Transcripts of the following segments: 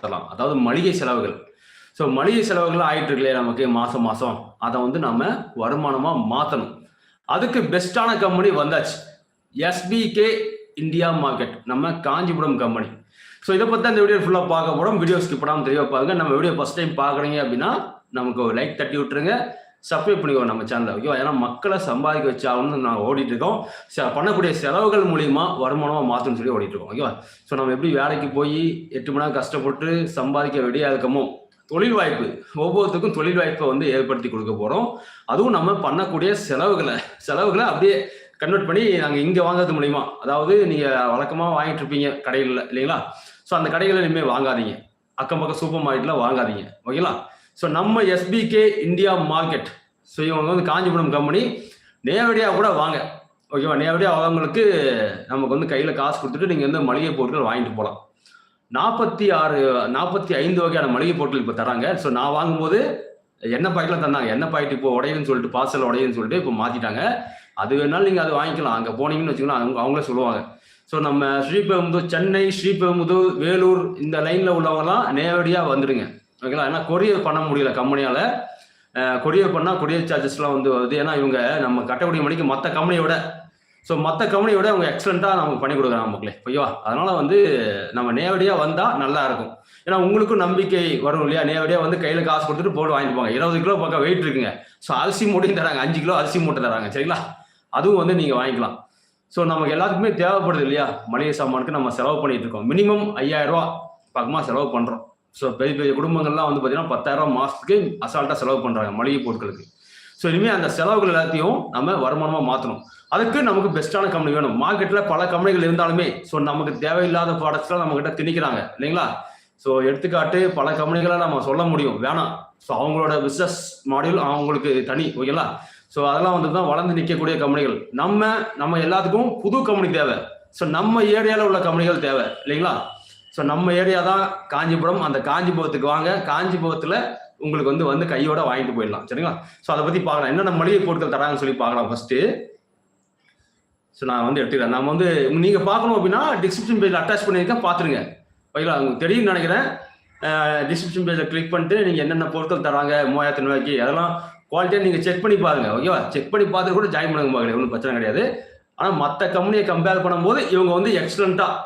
மாற்றலாம் அதாவது மளிகை செலவுகள். ஸோ மளிகை செலவுகள் ஆயிட்டு இருக்கலையே நமக்கு மாதம் மாதம் அதை வந்து நம்ம வருமானமாக மாற்றணும் அதுக்கு பெஸ்டான கம்பெனி வந்தாச்சு. எஸ்பிகே இந்தியா மார்க்கெட் நம்ம காஞ்சிபுரம் கம்பெனி ஸோ இதை பற்றி அந்த வீடியோ ஃபுல்லாக பார்க்க போகிறோம் வீடியோ ஸ்கிப் பண்ணாமல் தெரிய பாருங்க. நம்ம வீடியோ ஃபஸ்ட் டைம் பார்க்குறீங்க அப்படின்னா நமக்கு ஒரு லைக் தட்டி விட்டுருங்க. சப்ஸ்கிரைப் பண்ணிக்கோ நம்ம சேனலை ஓகேவா ஏன்னா மக்களை சம்பாதிக்க வச்சாகணும்னு நாங்கள் ஓடிட்டு இருக்கோம். ச- பண்ணக்கூடிய செலவுகள் மூலியமா வருமானமாக மாற்றணும்னு சொல்லி ஓடிட்டு இருக்கோம். ஓகேவா ஸோ நம்ம எப்படி வேலைக்கு போய் எட்டு மணி நேரம் கஷ்டப்பட்டு சம்பாதிக்க ரெடியாக இருக்கமோ? தொழில் வாய்ப்பு. ஒவ்வொருத்தருக்கும் தொழில் வாய்ப்பை வந்து ஏற்படுத்தி கொடுக்க போகிறோம் அதுவும் நம்ம பண்ணக்கூடிய செலவுகளை செலவுகளை அப்படியே கன்வெர்ட் பண்ணி நாங்கள் இங்கே வாங்குறது மூலிமா அதாவது நீங்கள் வழக்கமாக வாங்கிட்டு இருப்பீங்க கடைகளில் இல்லைங்களா? ஸோ அந்த கடைகளில் இனிமேல் வாங்காதீங்க. அக்கம் பக்கம் சூப்பர் மார்க்கெட்டில் வாங்காதீங்க. ஓகேங்களா? ஸோ நம்ம எஸ்பிகே இந்தியா மார்க்கெட் ஸோ இவங்க வந்து காஞ்சிபுரம் கம்பெனி நேரடியாக கூட வாங்க. ஓகேவா நேரடியாக அவங்களுக்கு நமக்கு வந்து கையில் காசு கொடுத்துட்டு நீங்கள் வந்து மளிகை பொருட்கள் வாங்கிட்டு போகலாம் நாற்பத்தி ஆறு நாற்பத்தி ஐந்து வகையான மளிகை பொருட்கள் இப்போ தராங்க. ஸோ நான் வாங்கும்போது எண்ணெய் பாக்கெட்லாம் தந்தாங்க? எண்ணெய் பாக்கெட் இப்போ உடையுன்னு சொல்லிட்டு பார்சல் உடையன்னு சொல்லிட்டு இப்போ மாற்றிட்டாங்க அது வேணாலும் நீங்கள் அது வாங்கிக்கலாம். அங்கே போனீங்கன்னு வச்சுக்கலாம் அவங்க அவங்களே சொல்லுவாங்க. ஸோ நம்ம ஸ்ரீபெரும்புதூர் சென்னை ஸ்ரீபெரும்புதூர் வேலூர் இந்த லைனில் உள்ளவங்கலாம் நேரடியாக வந்துடுங்க. ஓகேங்களா ஏன்னா கொரியர் பண்ண முடியல கம்பெனியால். கொரியர் பண்ணால் கொரியர் சார்ஜஸ்லாம் வந்து வருது. ஏன்னா இவங்க நம்ம கட்டக்கூடிய மணிக்கு மற்ற கம்பெனியை விட ஸோ மற்ற கம்பெனியை விட அவங்க எக்ஸலண்ட்டாக நமக்கு பண்ணி கொடுக்குறாங்க மக்களே. ஓகேவா? அதனால் வந்து நம்ம நேரடியாக வந்தால் நல்லா இருக்கும். ஏன்னா உங்களுக்கும் நம்பிக்கை வரும் இல்லையா? நேரடியாக வந்து கையில் காசு கொடுத்துட்டு போட்டு வாங்கிட்டு போங்க. இருபது கிலோ பக்கம் வெயிட் இருக்குங்க. ஸோ அரிசி மூட்டையும் தராங்க. அஞ்சு கிலோ அரிசி மூட்டை தராங்க. சரிங்களா? அதுவும் வந்து நீங்கள் வாங்கிக்கலாம். ஸோ நமக்கு எல்லாத்துக்குமே தேவைப்படுது இல்லையா? மளிகை சாமானுக்கு நம்ம செலவு பண்ணிட்டு இருக்கோம். மினிமம் ஐயாயிரம் ரூபா பக்கமாக செலவு பண்ணுறோம் ஸோ பெரிய பெரிய குடும்பங்கள்லாம் வந்து பார்த்தீங்கன்னா பத்தாயிரம் மாதத்துக்கு அசால்ட்டாக செலவு பண்ணுறாங்க மளிகை பொருட்களுக்கு. ஸோ இனிமேல் அந்த செலவுகள் எல்லாத்தையும் நம்ம வருமானமாக மாற்றணும் அதுக்கு நமக்கு பெஸ்ட்டான கம்பெனி வேணும். மார்க்கெட்டில் பல கம்பெனிகள் இருந்தாலுமே ஸோ நமக்கு தேவையில்லாத ப்ராடக்ட்ஸ்லாம் நம்மக்கிட்ட திணிக்கிறாங்க இல்லைங்களா? ஸோ எடுத்துக்காட்டு பல கம்பெனிகளை நம்ம சொல்ல முடியும். வேணாம். ஸோ அவங்களோட பிஸ்னஸ் மாடியூல் அவங்களுக்கு தனி ஓகேங்களா? ஸோ அதெல்லாம் வந்து தான் வளர்ந்து நிற்கக்கூடிய கம்பெனிகள் நம்ம நம்ம எல்லாத்துக்கும் புது கம்பெனி தேவை. ஸோ நம்ம ஏரியாவில் உள்ள கம்பெனிகள் தேவை இல்லைங்களா? ஸோ நம்ம ஏரியா தான் காஞ்சிபுரம். அந்த காஞ்சிபுரத்துக்கு வாங்க. காஞ்சிபுரத்தில் உங்களுக்கு வந்து வந்து கையோட வாங்கிட்டு போயிடலாம். சரிங்களா? ஸோ அதை பற்றி பார்க்கலாம். என்னென்ன மளிகை பொருட்கள் தராங்கன்னு சொல்லி பார்க்கலாம் ஃபர்ஸ்ட்டு ஸோ நான் வந்து எடுத்துக்கிறேன். நம்ம வந்து நீங்கள் பார்க்கணும் அப்படின்னா டிஸ்கிரிப்ஷன் பேஜில் அட்டாச் பண்ணியிருக்கேன். பார்த்துருங்க. ஓகேங்களா? உங்களுக்கு தெரியும்னு நினைக்கிறேன். டிஸ்கிரிப்ஷன் பேஜில் கிளிக் பண்ணிட்டு நீங்கள் என்னென்ன பொருட்கள் தராங்க மூவாயிரத்து ரூபாய்க்கு அதெல்லாம் குவாலிட்டியாக நீங்கள் செக் பண்ணி பாருங்க. ஓகேவா? செக் பண்ணி பார்த்து கூட ஜாயின் பண்ணுங்க பார்க்கல ஒன்றும் பிரச்சனை கிடையாது. ஆனால் மற்ற கம்பெனியை கம்பேர் பண்ணும்போது இவங்க வந்து எக்ஸலண்ட்டாக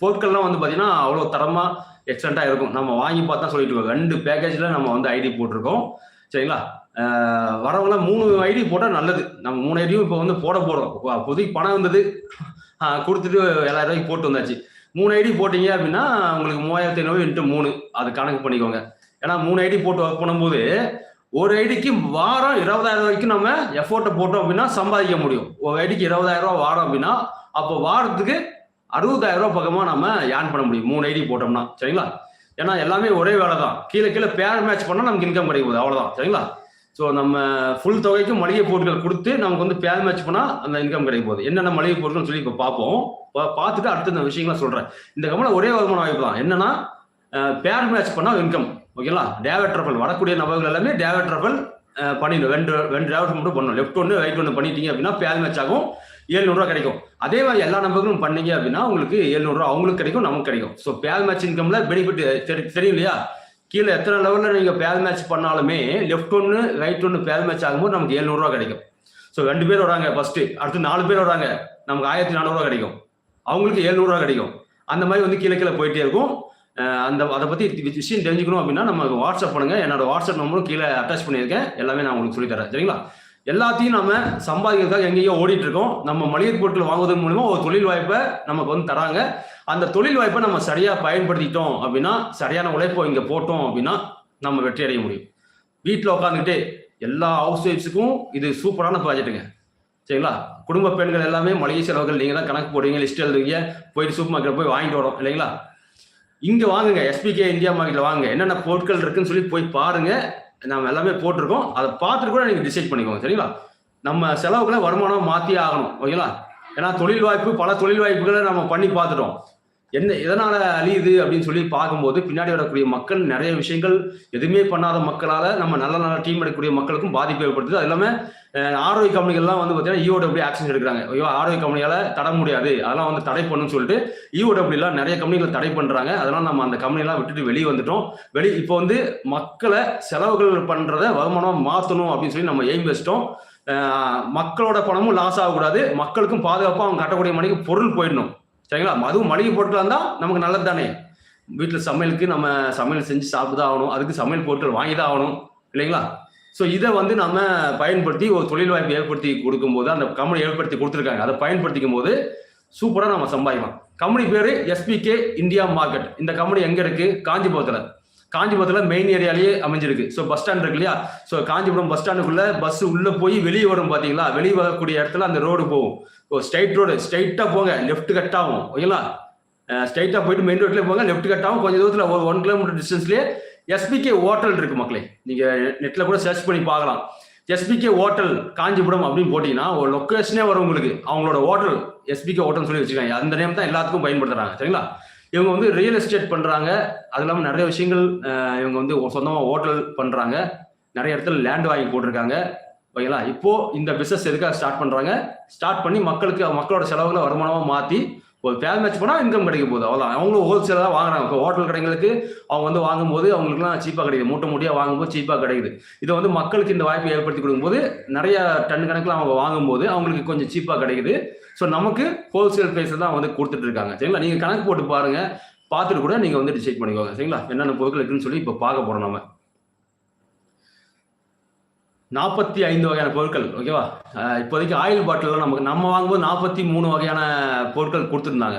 பொருட்கள்லாம் வந்து பார்த்தீங்கன்னா அவ்வளோ தரமாக எக்ஸலண்ட்டாக இருக்கும். நம்ம வாங்கி பார்த்தா சொல்லிட்டு இருக்கோம் ரெண்டு பேக்கேஜில் நம்ம வந்து ஐடி போட்டிருக்கோம். சரிங்களா? வரவங்களாம் மூணு ஐடி போட்டால் நல்லது. நம்ம மூணு ஐடியும் இப்போ வந்து போட போகிறோம் புதுக்கு பணம் வந்தது. கொடுத்துட்டு ஏழாயிரம் ரூபாய்க்கு போட்டு வந்தாச்சு. மூணு ஐடி போட்டீங்க அப்படின்னா உங்களுக்கு மூவாயிரத்தி ஐநூறு இன்ட்டு மூணு. அது கணக்கு பண்ணிக்கோங்க. ஏன்னா மூணு ஐடி போட்டு ஒர்க் பண்ணும்போது ஒரு ஐடிக்கு வாரம் இருபதாயிரம் ரூபாய்க்கு நம்ம எஃபோர்ட்டை போட்டோம் அப்படின்னா சம்பாதிக்க முடியும். ஒரு ஐடிக்கு இருபதாயிரம் ரூபா வாரம் அப்படின்னா அப்போ வாரத்துக்கு அறுபதாயிரம் ரூபாய் பக்கமாக நம்ம ஏர்ன் பண்ண முடியும். மூணு ஐடி போட்டோம்னா. சரிங்களா? ஏன்னா எல்லாமே ஒரே வேலை தான் கீழே கீழே பேர் மேட்ச் பண்ணால் நமக்கு இன்கம் கிடைக்கும் போகுது. அவ்வளோதான் சரிங்களா? ஸோ நம்ம ஃபுல் தொகைக்கு மளிகை பொருட்கள் கொடுத்து நமக்கு வந்து பேர் மேட்ச் பண்ணால் அந்த இன்கம் கிடைக்கும் போகுது. என்னென்ன மளிகை பொருட்கள் சொல்லி இப்போ பார்ப்போம். பார்த்துட்டு அடுத்த இந்த விஷயங்கள்லாம் சொல்கிறேன் இந்த கம்பெனி ஒரே வருமான வாய்ப்பு தான் என்னன்னா பேர் மேட்ச் பண்ணால் இன்கம் ஓகேங்களா? டேவட் ட்ரஃபல் வரக்கூடிய நபர்கள் எல்லாமே டேவட் ட்ரஃபல் பண்ணிடணும். ரெண்டு ரெண்டு டேவட் மட்டும் பண்ணணும். லெஃப்ட் ஒன்று ரைட் ஒன்று பண்ணிட்டீங்க அப்படின்னா பேர் மேட்ச் ஆகும். ஏழ்நூறுவா கிடைக்கும். அதே மாதிரி எல்லா நம்பர்களும் பண்ணீங்க அப்படின்னா உங்களுக்கு ஏழ்நூறுவா அவங்களுக்கு கிடைக்கும் நமக்கு கிடைக்கும். ஸோ பேல் மேட்ச் இன்கம்ல பெனிஃபிட் தெரியும் இல்லையா? கீழே எத்தனை லெவலில் நீங்கள் பேல் மேட்ச் பண்ணாலுமே லெஃப்ட் ஒன்று ரைட் ஒன்று பேல் மேட்ச் ஆகும்போது நமக்கு ஏழ்நூறுவா கிடைக்கும். ஸோ ரெண்டு பேர் வராங்க ஃபர்ஸ்ட் அடுத்து நாலு பேர் வராங்க. நமக்கு ஆயிரத்தி நானூறுவா கிடைக்கும். அவங்களுக்கு ஏழ்நூறுவா கிடைக்கும். அந்த மாதிரி வந்து கீழே கீழே போயிட்டே இருக்கும். அந்த அதை பற்றி விஷயம் தெரிஞ்சுக்கணும் அப்படின்னா நமக்கு வாட்ஸ்அப் பண்ணுங்கள் என்னோட வாட்ஸ்அப் நம்பரும் கீழே அட்டாச் பண்ணியிருக்கேன். எல்லாமே நான் உங்களுக்கு சொல்லித் தரேன். சரிங்களா? எல்லாத்தையும் நம்ம சம்பாதிக்கிறதுக்காக எங்கேயோ ஓடிட்டு இருக்கோம் நம்ம மளிகை பொருட்கள் வாங்குவதன் மூலமா ஒரு தொழில் வாய்ப்பை நமக்கு வந்து தராங்க. அந்த தொழில் வாய்ப்பை நம்ம சரியா பயன்படுத்திட்டோம் அப்படின்னா சரியான உழைப்பை இங்க போட்டோம் அப்படின்னா நம்ம வெற்றி அடைய முடியும். வீட்டில் உட்காந்துக்கிட்டே எல்லா ஹவுஸ் ஒய்ஃப்ஸுக்கும் இது சூப்பரான ப்ராஜெக்ட்டுங்க சரிங்களா? குடும்ப பெண்கள் எல்லாமே மளிகை செலவுகள் நீங்கள் தான் கணக்கு போடுவீங்க லிஸ்ட் எழுதுவீங்க போயிட்டு சூப்பர் மார்க்கெட் போய் வாங்கிட்டு வரோம் இல்லைங்களா? இங்கே வாங்குங்க எஸ்பிகே இந்தியா மார்க்கெட்டில் வாங்க என்னென்ன பொருட்கள் இருக்குன்னு சொல்லி போய் பாருங்கள் நம்ம எல்லாமே போட்டிருக்கோம். அதை பார்த்துட்டு கூட நீங்கள் டிசைட் பண்ணிக்கோங்க சரிங்களா? நம்ம செலவுகளை வருமானம் மாற்றி ஆகணும் ஓகேங்களா? ஏன்னா தொழில் வாய்ப்பு பல தொழில் வாய்ப்புகளை நம்ம பண்ணி பார்த்துட்டோம். என்ன எதனால அழியுது அப்படின்னு சொல்லி பார்க்கும்போது பின்னாடி வரக்கூடிய மக்கள் நிறைய விஷயங்கள் எதுவுமே பண்ணாத மக்களால் நம்ம நல்ல நல்ல டீம் எடுக்கக்கூடிய மக்களுக்கும் பாதிப்பு ஏற்படுத்துது. அது இல்லாம ஆரோக்கிய கம்பெனிகள்லாம் வந்து பார்த்தீங்கன்னா இஓடபிள்யூ ஆக்ஷன் எடுக்கிறாங்க. ஐயோ ஆரோக்கிய கம்பெனியால் தட முடியாது. அதெல்லாம் வந்து தடை பண்ணுன்னு சொல்லிட்டு இஓடபிள்யூலாம் நிறைய கம்பெனிகள் தடை பண்ணுறாங்க அதனால் நம்ம அந்த கம்பெனிலாம் விட்டுட்டு வெளியே வந்துட்டோம். வெளி இப்போ வந்து மக்களை செலவுகள் பண்ணுறத வருமானம் மாற்றணும் அப்படின்னு சொல்லி நம்ம எய்ம் வச்சிட்டோம். மக்களோட பணமும் லாஸ் ஆகக்கூடாது. மக்களுக்கும் பாதுகாப்பாக அவங்க கட்டக்கூடிய மணிக்கு பொருள் போயிடணும். சரிங்களா? அதுவும் மளிகை பொருட்களாக இருந்தால் நமக்கு நல்லது தானே? வீட்டில் சமையலுக்கு நம்ம சமையல் செஞ்சு சாப்பிட்டு தான் ஆகணும். அதுக்கு சமையல் பொருட்கள் வாங்கி தான் ஆகணும். இல்லைங்களா? ஸோ இதை வந்து நம்ம பயன்படுத்தி ஒரு தொழில் வாய்ப்பு ஏற்படுத்தி கொடுக்கும்போது அந்த கம்பெனி ஏற்படுத்தி கொடுத்துருக்காங்க. அதை பயன்படுத்திக்கும் போது சூப்பராக நம்ம சம்பாதிக்கலாம். கம்பெனி பேர் எஸ்பிகே இந்தியா மார்க்கெட் இந்த கம்பெனி எங்கே இருக்குது காஞ்சிபுரத்தில். காஞ்சிபுரத்தில் மெயின் ஏரியாலேயே அமைஞ்சிருக்கு. ஸோ பஸ் ஸ்டாண்ட் இருக்கு இல்லையா? ஸோ காஞ்சிபுரம் பஸ் ஸ்டாண்டுக்குள்ளே பஸ் உள்ளே போய் வெளியே வரும் பார்த்தீங்களா வெளியே வரக்கூடிய இடத்துல அந்த ரோடு போகும். ஓ ஸ்ட்ரைட் ரோடு ஸ்ட்ரைட்டாக போங்க. லெஃப்ட் கட் ஆகும். ஓகேங்களா ஸ்ட்ரைட்டாக போயிட்டு மெயின் ரோட்லேயே போங்க. லெஃப்ட் கட் ஆகும். கொஞ்சம் தூரத்தில் ஒரு ஒன் கிலோமீட்டர் டிஸ்டன்ஸ்லேயே எஸ்பிகே ஹோட்டல் இருக்கு மக்களே. நீங்கள் நெட்டில் கூட சர்ச் பண்ணி பார்க்கலாம். எஸ்பிகே ஹோட்டல் காஞ்சிபுரம் அப்படின்னு போட்டிங்கன்னா ஒரு லொக்கேஷனே வரும் உங்களுக்கு. அவங்களோட ஹோட்டல் எஸ்பிகே ஹோட்டல் சொல்லி வச்சுருக்காங்க. அந்த நேம் தான் எல்லாத்துக்கும் பயன்படுத்துறாங்க. சரிங்களா? இவங்க வந்து ரியல் எஸ்டேட் பண்ணுறாங்க அது இல்லாமல் நிறைய விஷயங்கள் இவங்க வந்து சொந்தமாக ஹோட்டல் பண்ணுறாங்க நிறைய இடத்துல லேண்ட் வாங்கி போட்டிருக்காங்க. ஓகேங்களா? இப்போ இந்த பிசினஸ் எதுக்காக ஸ்டார்ட் பண்றாங்க? ஸ்டார்ட் பண்ணி மக்களுக்கு மக்களோட செலவுகளை வருமானமாக மாற்றி ஒரு பேர் மேட்ச் போனால் இன்கம் கிடைக்க போகுது. அவ்வளோதான் அவங்களும் ஹோல்சேலாக தான் வாங்குறாங்க. ஹோட்டல் கடைங்களுக்கு அவங்க வந்து வாங்கும்போது அவங்களுக்குலாம் சீப்பாக கிடைக்குது. மூட்டை மூட்டையாக வாங்கும்போது சீப்பாக கிடைக்குது. இதை வந்து மக்களுக்கு இந்த வாய்ப்பை ஏற்படுத்தி கொடுக்கும்போது நிறைய டன் கணக்கில் அவங்க வாங்கும்போது அவங்களுக்கு கொஞ்சம் சீப்பாக கிடைக்குது. ஸோ நமக்கு ஹோல்சேல் ப்ரைஸில் தான் வந்து கொடுத்துட்டு இருக்காங்க. சரிங்களா? நீங்கள் கணக்கு போட்டு பாருங்கள் பார்த்துட்டு கூட நீங்கள் வந்து டிசைட் பண்ணிக்கோங்க. சரிங்களா? என்னென்ன பொருட்கள் இருக்குன்னு சொல்லி இப்போ பார்க்க போகிறோம் நம்ம. நாற்பத்தி ஐந்து வகையான பொருட்கள் ஓகேவா இப்போதைக்கு ஆயில் பாட்டிலெலாம் நமக்கு நம்ம வாங்கும்போது நாற்பத்தி மூணு வகையான பொருட்கள் கொடுத்துருந்தாங்க.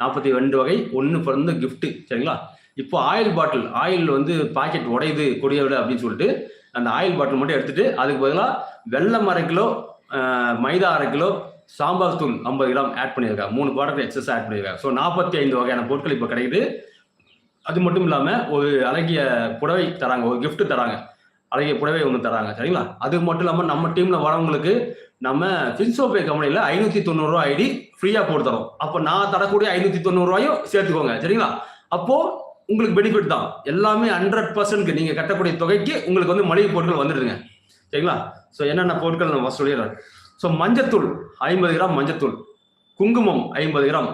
நாற்பத்தி ரெண்டு வகை ஒன்று பிறந்து கிஃப்ட்டு சரிங்களா? இப்போ ஆயில் பாட்டில் ஆயில் வந்து பாக்கெட் உடையுது கொடிய விட அப்படின்னு சொல்லிட்டு அந்த ஆயில் பாட்டில் மட்டும் எடுத்துகிட்டு அதுக்கு பதிலாக வெள்ளம் அரை கிலோ மைதா அரை கிலோ சாம்பார் தூள் ஐம்பது கிராம் ஆட் பண்ணியிருக்காங்க. மூணு ப்ராடக்ட் எக்ஸஸ் ஆட் பண்ணியிருக்காங்க. ஸோ நாற்பத்தி ஐந்து வகையான பொருட்கள் இப்போ கிடைக்குது. அது மட்டும் இல்லாமல் ஒரு அழகிய புடவை தராங்க ஒரு கிஃப்ட்டு தராங்க. அழகிய புடவை ஒன்று தராங்க சரிங்களா? அது மட்டும் இல்லாமல் நம்ம டீம்ல வரவங்களுக்கு நம்ம ஃபின்சோபே கம்பெனியில் ஐநூற்றி தொண்ணூறுரூவா ஐடி ஃப்ரீயாக போட்டு தரோம். அப்போ நான் தரக்கூடிய ஐநூற்றி தொண்ணூறுரூவாயும் சேர்த்துக்கோங்க சரிங்களா? அப்போ உங்களுக்கு பெனிஃபிட் தான். எல்லாமே ஹண்ட்ரட் பர்சன்ட்க்கு நீங்கள் கட்டக்கூடிய தொகைக்கு உங்களுக்கு வந்து மளிகை பொருட்கள் வந்துடுதுங்க சரிங்களா? ஸோ என்னென்ன பொருட்கள் நான் first சொல்லிடுறேன். ஸோ மஞ்சத்தூள் ஐம்பது கிராம் மஞ்சத்தூள் குங்குமம் ஐம்பது கிராம்.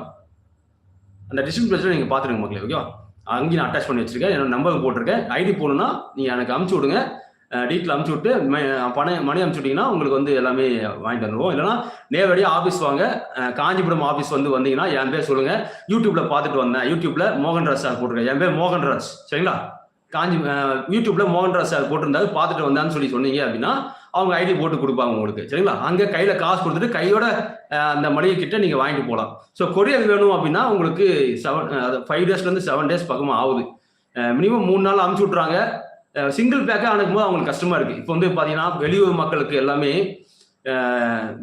அந்த டிஸ்ட்ரிபியூஷன் நீங்கள் பார்த்துருங்க மக்களே ஓகேவா அங்கேயும் நான் அட்டாச் பண்ணி வச்சிருக்கேன். என்னோட நம்பர் போட்டிருக்கேன். ஐடி போடணும்னா நீங்கள் எனக்கு அமுச்சு விடுங்க. டீட்டெயில் அமுச்சு விட்டு பணம் மணி அமுச்சு உங்களுக்கு வந்து எல்லாமே வாங்கிட்டு வந்துடுவோம் இல்லைன்னா நேரடியாக ஆஃபீஸ் வாங்க காஞ்சிபுரம் ஆஃபீஸ் வந்து வந்தீங்கன்னா என் பேர் சொல்லுங்கள் யூடியூப்பில் பார்த்துட்டு வந்தேன். யூடியூப்பில் மோகன் ராஜ் சார் போட்டிருக்கேன் என் பேர் மோகன் ராஜ். சரிங்களா? காஞ்சி யூடியூப்பில் யூடியூப்ல மோகன்ராஜ் சார் போட்டிருந்தாரு. பார்த்துட்டு வந்தான்னு சொல்லி சொன்னீங்க அப்படின்னா அவங்க ஐடி போட்டு கொடுப்பாங்க உங்களுக்கு. சரிங்களா? அங்கே கையில் காசு கொடுத்துட்டு கையோட அந்த மளிகை கிட்ட நீங்கள் வாங்கிட்டு போகலாம் ஸோ கொரியர் வேணும் அப்படின்னா உங்களுக்கு செவன் ஃபைவ் டேஸ்லேருந்து செவன் டேஸ் பக்கமாக ஆகுது. மினிமம் மூணு நாள் அமுச்சு விட்றாங்க சிங்கிள் பேக்காக அனுப்பும்போது அவங்களுக்கு கஷ்டமா இருக்கு. இப்போ வந்து பார்த்தீங்கன்னா வெளியூர் மக்களுக்கு எல்லாமே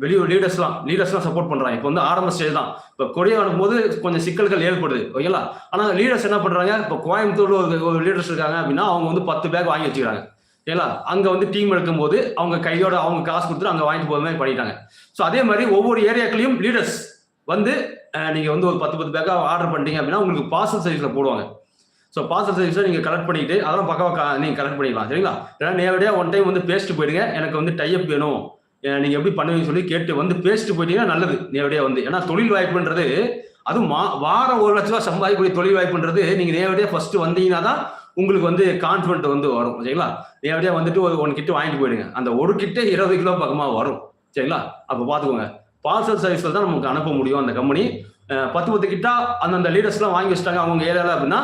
வெளியூர் லீடர்ஸ்லாம் லீடர்ஸ்லாம் சப்போர்ட் பண்றாங்க. இப்போ வந்து ஆரம்ப ஸ்டேஜ் தான். இப்போ கொடியை அனுப்பும்போது கொஞ்சம் சிக்கல்கள் ஏற்படுது. ஓகேங்களா? ஆனால் லீடர்ஸ் என்ன பண்றாங்க? இப்போ கோயம்புத்தூர் ஒரு ஒரு லீடர்ஸ் இருக்காங்க அப்படின்னா அவங்க வந்து பத்து பேக் வாங்கி வச்சுக்கிறாங்க. ஓகேங்களா? அங்கே வந்து டீம் எடுக்கும்போது அவங்க கையோட அவங்க காசு கொடுத்துட்டு அங்கே வாங்கிட்டு போகிற மாதிரி பண்ணிட்டாங்க. ஸோ அதே மாதிரி ஒவ்வொரு ஏரியாக்களையும் லீடர்ஸ் வந்து நீங்கள் வந்து ஒரு பத்து பத்து பேக்காக ஆர்டர் பண்ணிட்டீங்க அப்படின்னா உங்களுக்கு பார்சல் சர்வீஸில் போடுவாங்க. ஸோ பார்சல் சர்வீஸை நீங்கள் கலெக்ட் பண்ணிட்டு அதெல்லாம் பக்கவாக நீங்கள் கலெக்ட் பண்ணிக்கலாம் சரிங்களா? ஏன்னா நேரடியாக ஒன் டைம் வந்து பேஸ்ட் போயிடுங்க எனக்கு வந்து டைப் வேணும். நீங்கள் எப்படி பண்ணுவீங்கன்னு சொல்லி கேட்டு வந்து பேஸ்ட் போயிட்டீங்கன்னா நல்லது நேரடியாக வந்து. ஏன்னா தொழில் வாய்ப்புன்றது அதுவும் மா வாரம் ஒரு லட்ச ரூபா சம்பாதிக்கக்கூடிய தொழில் வாய்ப்புன்றது நீங்கள் நேரடியாக ஃபஸ்ட்டு வந்தீங்கன்னா தான் உங்களுக்கு வந்து கான்ஃபிடென்ட் வந்து வரும் சரிங்களா? நேரடியாக வந்துட்டு ஒரு ஒன் கிட்ட வாங்கிட்டு போயிடுங்க. அந்த ஒரு கிட்ட இருபது கிலோ பக்கமாக வரும் சரிங்களா? அப்போ பார்த்துக்கோங்க. பார்சல் சர்வீஸில் தான் நமக்கு அனுப்ப முடியும் அந்த கம்பெனி பத்து பத்து கிட்டா அந்தந்த லீடர்ஸ்லாம் வாங்கி வச்சுட்டாங்க அவங்க ஏரியாவில் அப்படின்னா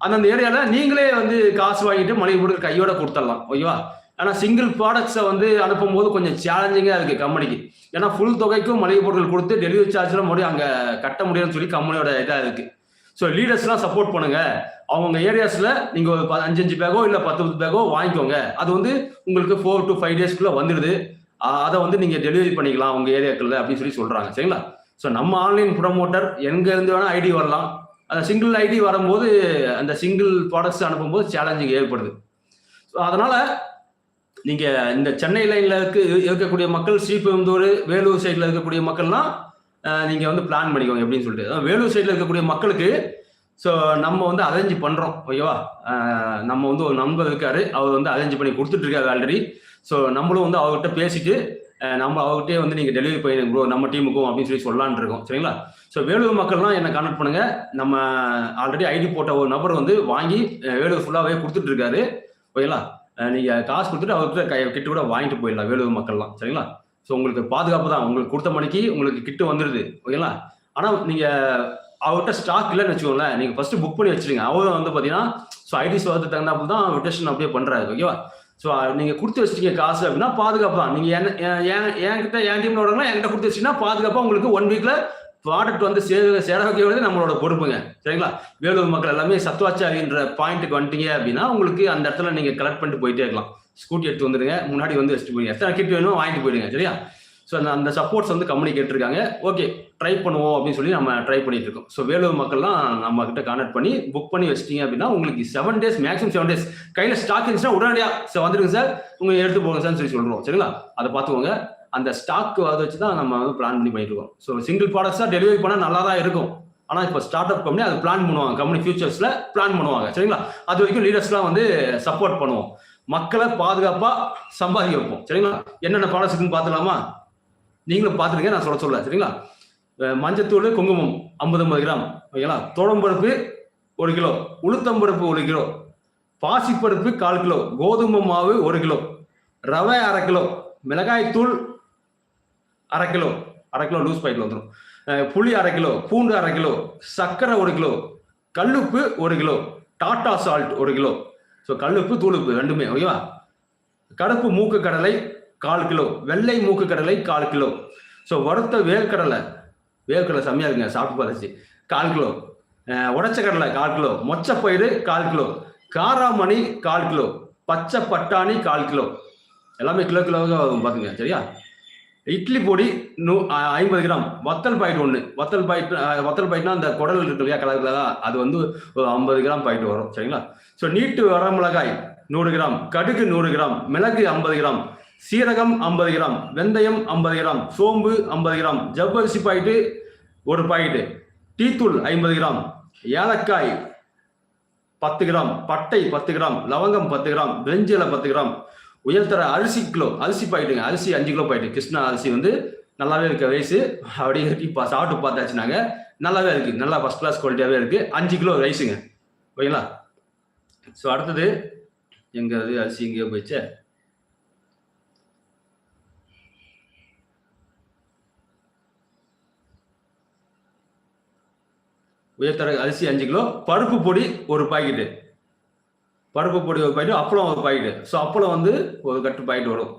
அந்தந்த ஏரியாவில் நீங்களே வந்து காசு வாங்கிட்டு மளிகை பொருட்கள் கையோட கொடுத்துடலாம் ஓகேவா? ஆனால் சிங்கிள் ப்ராடக்ட்ஸை வந்து அனுப்பும்போது கொஞ்சம் சேலஞ்சிங்காக இருக்குது கம்பெனிக்கு ஏன்னா ஃபுல் தொகைக்கும் மளிகை பொருட்கள் கொடுத்து டெலிவரி சார்ஜ்லாம் மறுபடியும் அங்கே கட்ட முடியும்னு சொல்லி கம்பெனியோட இதாக இருக்குது ஸோ லீடர்ஸ்லாம் சப்போர்ட் பண்ணுங்க. அவங்க ஏரியாஸில் நீங்கள் ஒரு ப- அஞ்சு அஞ்சு பேக்கோ இல்லை பத்து பத்து பேக்கோ வாங்கிக்கோங்க. அது வந்து உங்களுக்கு ஃபோர் டு ஃபைவ் டேஸ்க்குள்ளே வந்துடுது. அதை வந்து நீங்கள் டெலிவரி பண்ணிக்கலாம் உங்கள் ஏரியாக்களில் அப்படின்னு சொல்லி சொல்கிறாங்க சரிங்களா? ஸோ நம்ம ஆன்லைன் ப்ரொமோட்டர் எங்கேருந்து வேணால் ஐடி வரலாம். அந்த சிங்கிள் ஐடி வரும்போது அந்த சிங்கிள் ப்ராடக்ட்ஸ் அனுப்பும்போது சேலஞ்சிங் ஏற்படுது. ஸோ அதனால் நீங்கள் இந்த சென்னை லைனில் இருக்க இருக்கக்கூடிய மக்கள் ஸ்ரீபெரும்புதூர் வேலூர் சைடில் இருக்கக்கூடிய மக்கள்லாம் நீங்கள் வந்து பிளான் பண்ணிக்கோங்க எப்படின்னு சொல்லிட்டு. அதான் வேலூர் சைடில் இருக்கக்கூடிய மக்களுக்கு ஸோ நம்ம வந்து அரேஞ்ச் பண்ணுறோம் ஓகேவா? நம்ம வந்து ஒரு நண்பர் இருக்காரு அவர் வந்து அரேஞ்ச் பண்ணி கொடுத்துட்ருக்காரு ஆல்ரெடி ஸோ நம்மளும் வந்து அவர்கிட்ட பேசிட்டு நம்ம அவர்கிட்டே வந்து நீங்கள் டெலிவரி பண்ணி ப்ரோ நம்ம டீமுக்கும் அப்படின்னு சொல்லி சொல்லலான் இருக்கோம். சரிங்களா? ஸோ வேலூர் மக்கள்லாம் என்ன கான்டாக்ட் பண்ணுங்க. நம்ம ஆல்ரெடி ஐடி போட்ட ஒரு நபர் வந்து வாங்கி வேலூர் ஃபுல்லாகவே கொடுத்துட்டு இருக்காரு. ஓகேங்களா? நீங்கள் காசு கொடுத்துட்டு அவர்கிட்ட கிட்ட கூட வாங்கிட்டு போயிடலாம் வேலூர் மக்கள்லாம். சரிங்களா? ஸோ உங்களுக்கு பாதுகாப்பு தான். உங்களுக்கு கொடுத்த மணிக்கு உங்களுக்கு கிட்டு வந்துடுது ஓகேங்களா? ஆனால் நீங்கள் அவர்கிட்ட ஸ்டாக் இல்லைன்னு வச்சுக்கோங்களேன். நீங்கள் ஃபர்ஸ்ட் புக் பண்ணி வச்சிருங்க. அவரும் வந்து பார்த்தீங்கன்னா ஸோ ஐடி சோதத்துக்கு தகுந்தாப்புல தான் ரொட்டேஷன் அப்படியே பண்ணுறாரு ஓகேவா? ஸோ நீங்கள் கொடுத்து வச்சிட்டீங்க காசு அப்படின்னா பாதுகாப்பாக நீங்கள் என்ன என் என்கிட்ட என் டீம்ல வரவங்க என்கிட்ட கொடுத்து வச்சிங்கன்னா பாதுகாப்பாக உங்களுக்கு ஒன் வீக்கில் ப்ராடக்ட் வந்து சேர சேர வைக்கிறது நம்மளோட பொறுப்புங்க. சரிங்களா? வேலூர் மக்கள் எல்லாமே சத்வாச்சாரின்ற பாயிண்ட்டுக்கு வந்துட்டீங்க அப்படின்னா உங்களுக்கு அந்த இடத்துல நீங்கள் கலெக்ட் பண்ணிட்டு போயிட்டே இருக்கலாம். ஸ்கூட்டி எடுத்து வந்துடுங்க. முன்னாடி வந்து வச்சுட்டு போயிடுங்க. எத்தனை கிட் வேணும் வாங்கிட்டு போயிடுங்க. சரியா? ஸோ அந்த அந்த சப்போர்ட்ஸ் வந்து கம்பெனி கேட்டிருக்காங்க. ஓகே ட்ரை பண்ணுவோம் அப்படின்னு சொல்லி நம்ம ட்ரை பண்ணிட்டு இருக்கோம். ஸோ வேலூர் மக்கள்லாம் நம்ம கிட்ட கான்டாக்ட் பண்ணி புக் பண்ணி வச்சிட்டீங்க அப்படின்னா உங்களுக்கு seven days maximum seven days கையில் ஸ்டாக் இருந்துச்சுன்னா உடனடியாக சார் வந்துருங்க சார். உங்களுக்கு எடுத்து போங்க சார்னு சொல்லி சொல்கிறோம் சரிங்களா? அதை பார்த்துக்கோங்க. அந்த ஸ்டாக் அதை வச்சு தான் நம்ம வந்து பிளான் பண்ணி பண்ணிட்டு இருக்கோம். ஸோ சிங்கிள் ப்ராடக்ட்ஸாக டெலிவரி பண்ணால் நல்லா தான் இருக்கும். ஆனால் இப்போ ஸ்டார்ட் அப் கம்பெனி அது பிளான் பண்ணுவாங்க. கம்பெனி ஃபியூச்சர்ஸில் பிளான் பண்ணுவாங்க. சரிங்களா? அது வரைக்கும் லீடர்ஸ்லாம் வந்து சப்போர்ட் பண்ணுவோம். மக்களை பாதுகாப்பாக சம்பாதிக்க வைப்போம். சரிங்களா? என்னென்ன ப்ராடக்ட்ஸ் இருக்குன்னு பார்த்துலாமா நீங்களும் பார்த்துருங்க நான் சொல்ல சொல்ல சரிங்களா? மஞ்சத்தூள் குங்குமம் ஐம்பது ஐம்பது கிராம் ஓகேங்களா? தோடம்பருப்பு ஒரு கிலோ உளுத்தம்பருப்பு ஒரு கிலோ பாசிப்பருப்பு கால் கிலோ கோதுமை மாவு ஒரு கிலோ ரவை அரை கிலோ மிளகாய்த்தூள் அரை கிலோ அரை கிலோ லூஸ் பாக்கெட்ல வந்துடும் புளி அரை கிலோ பூண்டு அரை கிலோ சர்க்கரை ஒரு கிலோ கல்லுப்பு ஒரு கிலோ டாட்டா சால்ட் ஒரு கிலோ. ஸோ கல்லுப்பு தூளுப்பு ரெண்டுமே ஓகேவா? கருப்பு மூக்கு கடலை கால் கிலோ. வெள்ளை மூக்கு கடலை கால் கிலோ. ஸோ வறுத்த வேர்க்கடலை வேர்க்கடலை செம்மையா இருக்குங்க சாப்பிட்டு பார்த்துச்சு. கால் கிலோ. உடச்ச கடலை கால் கிலோ. மொச்சப்பயிறு கால் கிலோ. காராமணி கால் கிலோ. பச்சை பட்டாணி கால் கிலோ. எல்லாமே கிலோ கிலோவாக வரும் பார்த்துங்க சரியா? இட்லி பொடி நூ ஐம்பது கிராம். வத்தல் பாக்கெட் ஒன்று வத்தல் பாக்கெட் வத்தல் பாக்கெட்னா அந்த குடல் இருக்கு இல்லையா கலர் கலரா அது வந்து ஒரு ஐம்பது கிராம் பாக்கெட் வரும் சரிங்களா? ஸோ நீட்டு வரமிளகாய் நூறு கிராம். கடுகு நூறு கிராம். மிளகு ஐம்பது கிராம். சீரகம் ஐம்பது கிராம் வெந்தயம் ஐம்பது கிராம் சோம்பு ஐம்பது கிராம் ஜவ்வரிசி பாக்கெட்டு ஒரு பாக்கெட்டு டீத்தூள் ஐம்பது கிராம் ஏலக்காய் பத்து கிராம் பட்டை பத்து கிராம் லவங்கம் பத்து கிராம் பிரெஞ்சில பத்து கிராம். உயர்தர அரிசி கிலோ அரிசி பாக்கெட்டுங்க அரிசி அஞ்சு கிலோ பாக்கெட்டு. கிருஷ்ணா அரிசி வந்து நல்லாவே இருக்க வயசு அப்படியே இப்போ சாப்பிட்டு பார்த்தாச்சுனாங்க. நல்லாவே இருக்கு. நல்லா ஃபர்ஸ்ட் கிளாஸ் குவாலிட்டியாகவே இருக்கு. அஞ்சு கிலோ ரைஸுங்க ஓகேங்களா? ஸோ அடுத்தது எங்கே அது அரிசி எங்கேயோ போயிடுச்சே. உயர்தர அரிசி அஞ்சு கிலோ பருப்பு பொடி ஒரு பாக்கெட்டு பருப்பு பொடி ஒரு பாக்கெட்டு அப்பளம் ஒரு பாக்கெட்டு ஸோ அப்பளம் வந்து ஒரு கட்டு பாக்கெட் வரும்.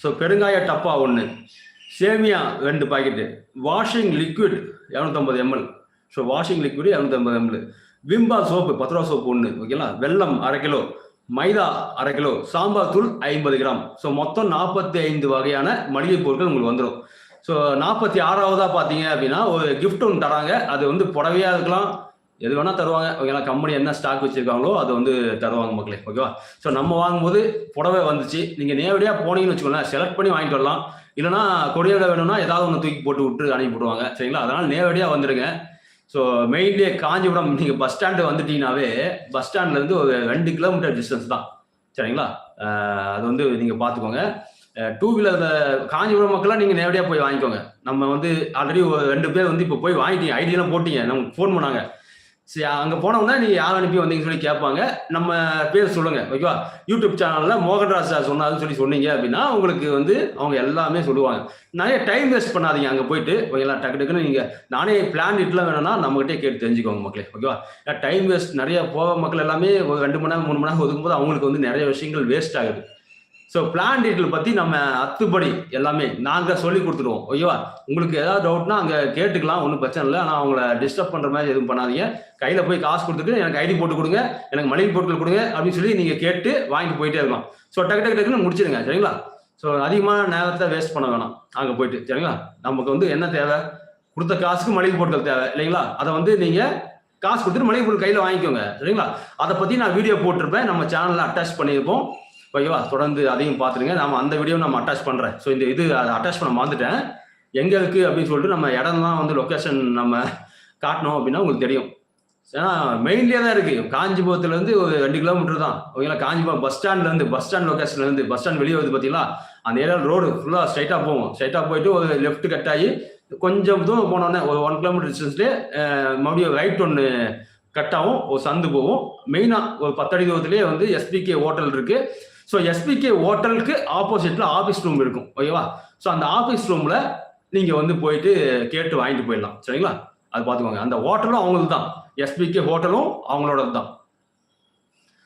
ஸோ பெருங்காய டப்பா ஒன்று சேமியா ரெண்டு பாக்கெட்டு வாஷிங் லிக்விட் இரநூத்தம்பது எம்எல் ஸோ வாஷிங் லிக்விட் இரநூத்தம்பது எம்எல் விம்பா சோப்பு பத்து ரூபா சோப்பு ஒன்று ஓகேங்களா வெல்லம் அரை கிலோ. மைதா அரை கிலோ. சாம்பார் தூள் ஐம்பது கிராம். ஸோ மொத்தம் நாற்பத்தி ஐந்து வகையான மளிகை பொருட்கள் உங்களுக்கு வந்துடும் ஸோ நாற்பத்தி ஆறாவதாக பார்த்தீங்க அப்படின்னா ஒரு கிஃப்ட் ஒன்று தராங்க. அது வந்து புடவையாக இருக்கலாம். எது வேணால் தருவாங்க. ஓகேங்களா கம்பெனி என்ன ஸ்டாக் வச்சுருக்காங்களோ அதை வந்து தருவாங்க மக்களே. ஓகேவா ஸோ நம்ம வாங்கும்போது புடவை வந்துச்சு. நீங்கள் நேரடியாக போனீங்கன்னு வச்சுக்கோங்களேன் செலக்ட் பண்ணி வாங்கிட்டு வரலாம். இல்லைன்னா கொடியோட வேணும்னா ஏதாவது ஒன்று தூக்கி போட்டு விட்டு அனுப்பி விடுவாங்க சரிங்களா? அதனால் நேரடியாக வந்துடுங்க ஸோ மெயின்லேயே காஞ்சிபுரம் நீங்கள் பஸ் ஸ்டாண்டு வந்துட்டீங்கன்னாவே பஸ் ஸ்டாண்ட்லேருந்து ஒரு ரெண்டு கிலோமீட்டர் டிஸ்டன்ஸ் தான். சரிங்களா? அது வந்து நீங்கள் பார்த்துக்கோங்க. டூ வீலர் காஞ்சிபுரம் மக்கள்லாம் நீங்கள் நேரடியாக போய் வாங்கிக்கோங்க. நம்ம வந்து ஆல்ரெடி ரெண்டு பேர் வந்து இப்போ போய் வாங்கிட்டீங்க. ஐடியெல்லாம் போட்டீங்க. நமக்கு ஃபோன் பண்ணாங்க. சரி அங்கே போனோம்னா நீங்கள் யார் அனுப்பி வந்தீங்கன்னு சொல்லி கேட்பாங்க. நம்ம பேர் சொல்லுங்கள் ஓகேவா யூடியூப் சேனலில் மோகன்ராஜ் சார் சொன்னாருன்னு சொல்லி சொன்னீங்க அப்படின்னா உங்களுக்கு வந்து அவங்க எல்லாமே சொல்லுவாங்க. நிறைய டைம் வேஸ்ட் பண்ணாதீங்க அங்கே போயிட்டு. ஓகேங்களா டக்கு டக்குன்னு நீங்கள் நானே பிளான் இட்லாம் வேணும்னா நம்மகிட்டே கேட்டு தெரிஞ்சுக்கோங்க மக்களே. ஓகேவா டைம் வேஸ்ட் நிறைய போக மக்கள் எல்லாமே ஒரு ரெண்டு மணி நேரம் மூணு மணி நேரம் ஒதுக்கும்போது அவங்களுக்கு வந்து நிறைய விஷயங்கள் வேஸ்ட் ஆகுது. ஸோ பிளான் டீட்டெயில் பற்றி நம்ம அத்துப்படி எல்லாமே நாங்கள் சொல்லி கொடுத்துருவோம் ஓகேவா? உங்களுக்கு ஏதாவது டவுட்னா அங்கே கேட்டுக்கலாம் ஒன்றும் பிரச்சனை இல்லை. ஆனால் அவங்கள டிஸ்டர்ப் பண்ணுற மாதிரி எதுவும் பண்ணாதீங்க. கையில் போய் காசு கொடுத்துட்டு எனக்கு ஐடி போட்டு கொடுங்க எனக்கு மளிகை பொருட்கள் கொடுங்க அப்படின்னு சொல்லி நீங்கள் கேட்டு வாங்கிட்டு போயிட்டே இருக்கலாம். ஸோ டக்கு டக்கு டக்குன்னு முடிச்சிடுங்க சரிங்களா? ஸோ அதிகமான நேரத்தை வேஸ்ட் பண்ண வேணாம். அங்கே போயிட்டு சரிங்களா? நமக்கு வந்து என்ன தேவை? கொடுத்த காசுக்கு மளிகை பொருட்கள் தேவை இல்லைங்களா? அதை வந்து நீங்கள் காசு கொடுத்துட்டு மளிகை பொருள் கையில் வாங்கிக்கோங்க சரிங்களா? அதை பற்றி நான் வீடியோ போட்டிருப்பேன். நம்ம சேனலில் அட்டாச் பண்ணியிருப்போம். ஓகேவா தொடர்ந்து அதையும் பார்த்துருங்க நம்ம அந்த வீடியோ நம்ம அட்டாச் பண்ணுறேன் ஸோ இந்த இது அதை அட்டாச் பண்ண மறந்துட்டேன். எங்கே இருக்குது அப்படின்னு சொல்லிட்டு நம்ம இடம்லாம் வந்து லொக்கேஷன் நம்ம காட்டணும் அப்படின்னா உங்களுக்கு தெரியும். ஏன்னா மெயின்லேயே தான் இருக்குது காஞ்சிபுரத்துலேருந்து ஒரு ரெண்டு கிலோமீட்டர் தான். ஓகேங்களா? காஞ்சிபுரம் பஸ் ஸ்டாண்ட்லேருந்து பஸ் ஸ்டாண்ட் லொக்கேஷன்லேருந்து பஸ் ஸ்டாண்ட் வெளியே வந்து பார்த்தீங்களா அந்த ஏரியா ரோடு ஃபுல்லாக ஸ்ட்ரைட்டாக போவோம் ஸ்ட்ரைட்டாக போயிட்டு ஒரு லெஃப்ட் கட் ஆகி கொஞ்சம் தூரம் போனோடனே ஒரு ஒன் கிலோமீட்டர் டிஸ்டன்ஸ்லேயே மறுபடியும் ரைட் ஒன்று கட் ஆகும். ஒரு சந்து போகும். மெயினாக ஒரு பத்தடி தூரத்துலேயே வந்து எஸ்பிகே ஹோட்டல் இருக்குது ஸோ எஸ்பிகே ஹோட்டலுக்கு ஆப்போசிட்ல ஆஃபீஸ் ரூம் இருக்கும். ஓகேவா ஸோ அந்த ஆஃபீஸ் ரூம்ல நீங்க வந்து போயிட்டு கேட்டு வாங்கிட்டு போயிடலாம். சரிங்களா? அது பார்த்துக்கோங்க. அந்த ஹோட்டலும் அவங்களுக்கு தான். எஸ்பிகே ஹோட்டலும் அவங்களோட தான்.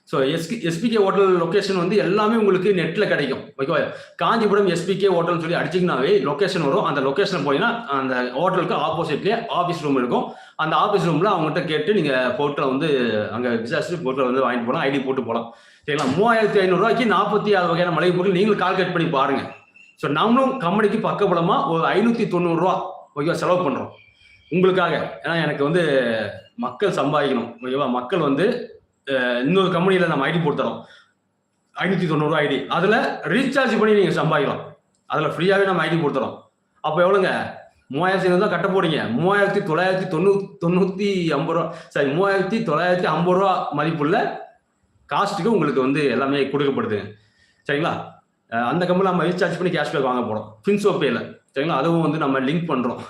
ஸோ எஸ்கி எஸ்பிகே ஹோட்டல் லொக்கேஷன் வந்து எல்லாமே உங்களுக்கு நெட்டில் கிடைக்கும். ஓகேவா காஞ்சிபுரம் எஸ்பிகே ஹோட்டல்னு சொல்லி அடிச்சிங்கனாவே லொக்கேஷன் வரும். அந்த லொக்கேஷன் போனீங்கன்னா அந்த ஹோட்டலுக்கு ஆப்போசிட்லேயே ஆஃபீஸ் ரூம் இருக்கும். அந்த ஆஃபீஸ் ரூமில் அவங்ககிட்ட கேட்டு நீங்கள் பொருட்களை வந்து அங்கே விசாரிச்சு பொருட்களை வந்து வாங்கிட்டு போகலாம் ஐடி போட்டு போகலாம் சரிங்களா? மூவாயிரத்தி ஐநூறுரூவாய்க்கு நாற்பத்தி ஆறு வகையான மளிகை பொருள் நீங்களும் கால்குலேட் பண்ணி பாருங்க. ஸோ நம்மளும் கம்பெனிக்கு பக்கபலமாக ஒரு ஐநூற்றி தொண்ணூறுரூவா ஓகேவா செலவு பண்ணுறோம் உங்களுக்காக. ஏன்னா எனக்கு வந்து மக்கள் சம்பாதிக்கணும். ஓகேவா? மக்கள் வந்து இன்னொரு கம்பெனியில் நம்ம ஐடி போட்டு ஐநூற்றி தொண்ணூறுரூவா ஐடி. அதில் ரீசார்ஜ் பண்ணி நீங்கள் சம்பாதிக்கலாம். அதில் ஃப்ரீயாகவே நம்ம ஐடி கொடுத்துறோம் அப்போ எவ்வளோங்க? மூவாயிரத்தி ஐநூறு தான் கட்ட போறீங்க. மூவாயிரத்தி தொள்ளாயிரத்தி தொண்ணூ தொண்ணூற்றி ஐம்பது ரூபா சாரி மூவாயிரத்தி தொள்ளாயிரத்தி ஐம்பது ரூபா மதிப்புள்ள காஸ்ட்டுக்கு உங்களுக்கு வந்து எல்லாமே கொடுக்கப்படுது. சரிங்களா? அந்த கம்பெனி நம்ம ரீசார்ஜ் பண்ணி கேஷ்பேக் வாங்க போகிறோம் ஃபின்சோ பேல சரிங்களா? அதுவும் வந்து நம்ம லிங்க் பண்ணுறோம்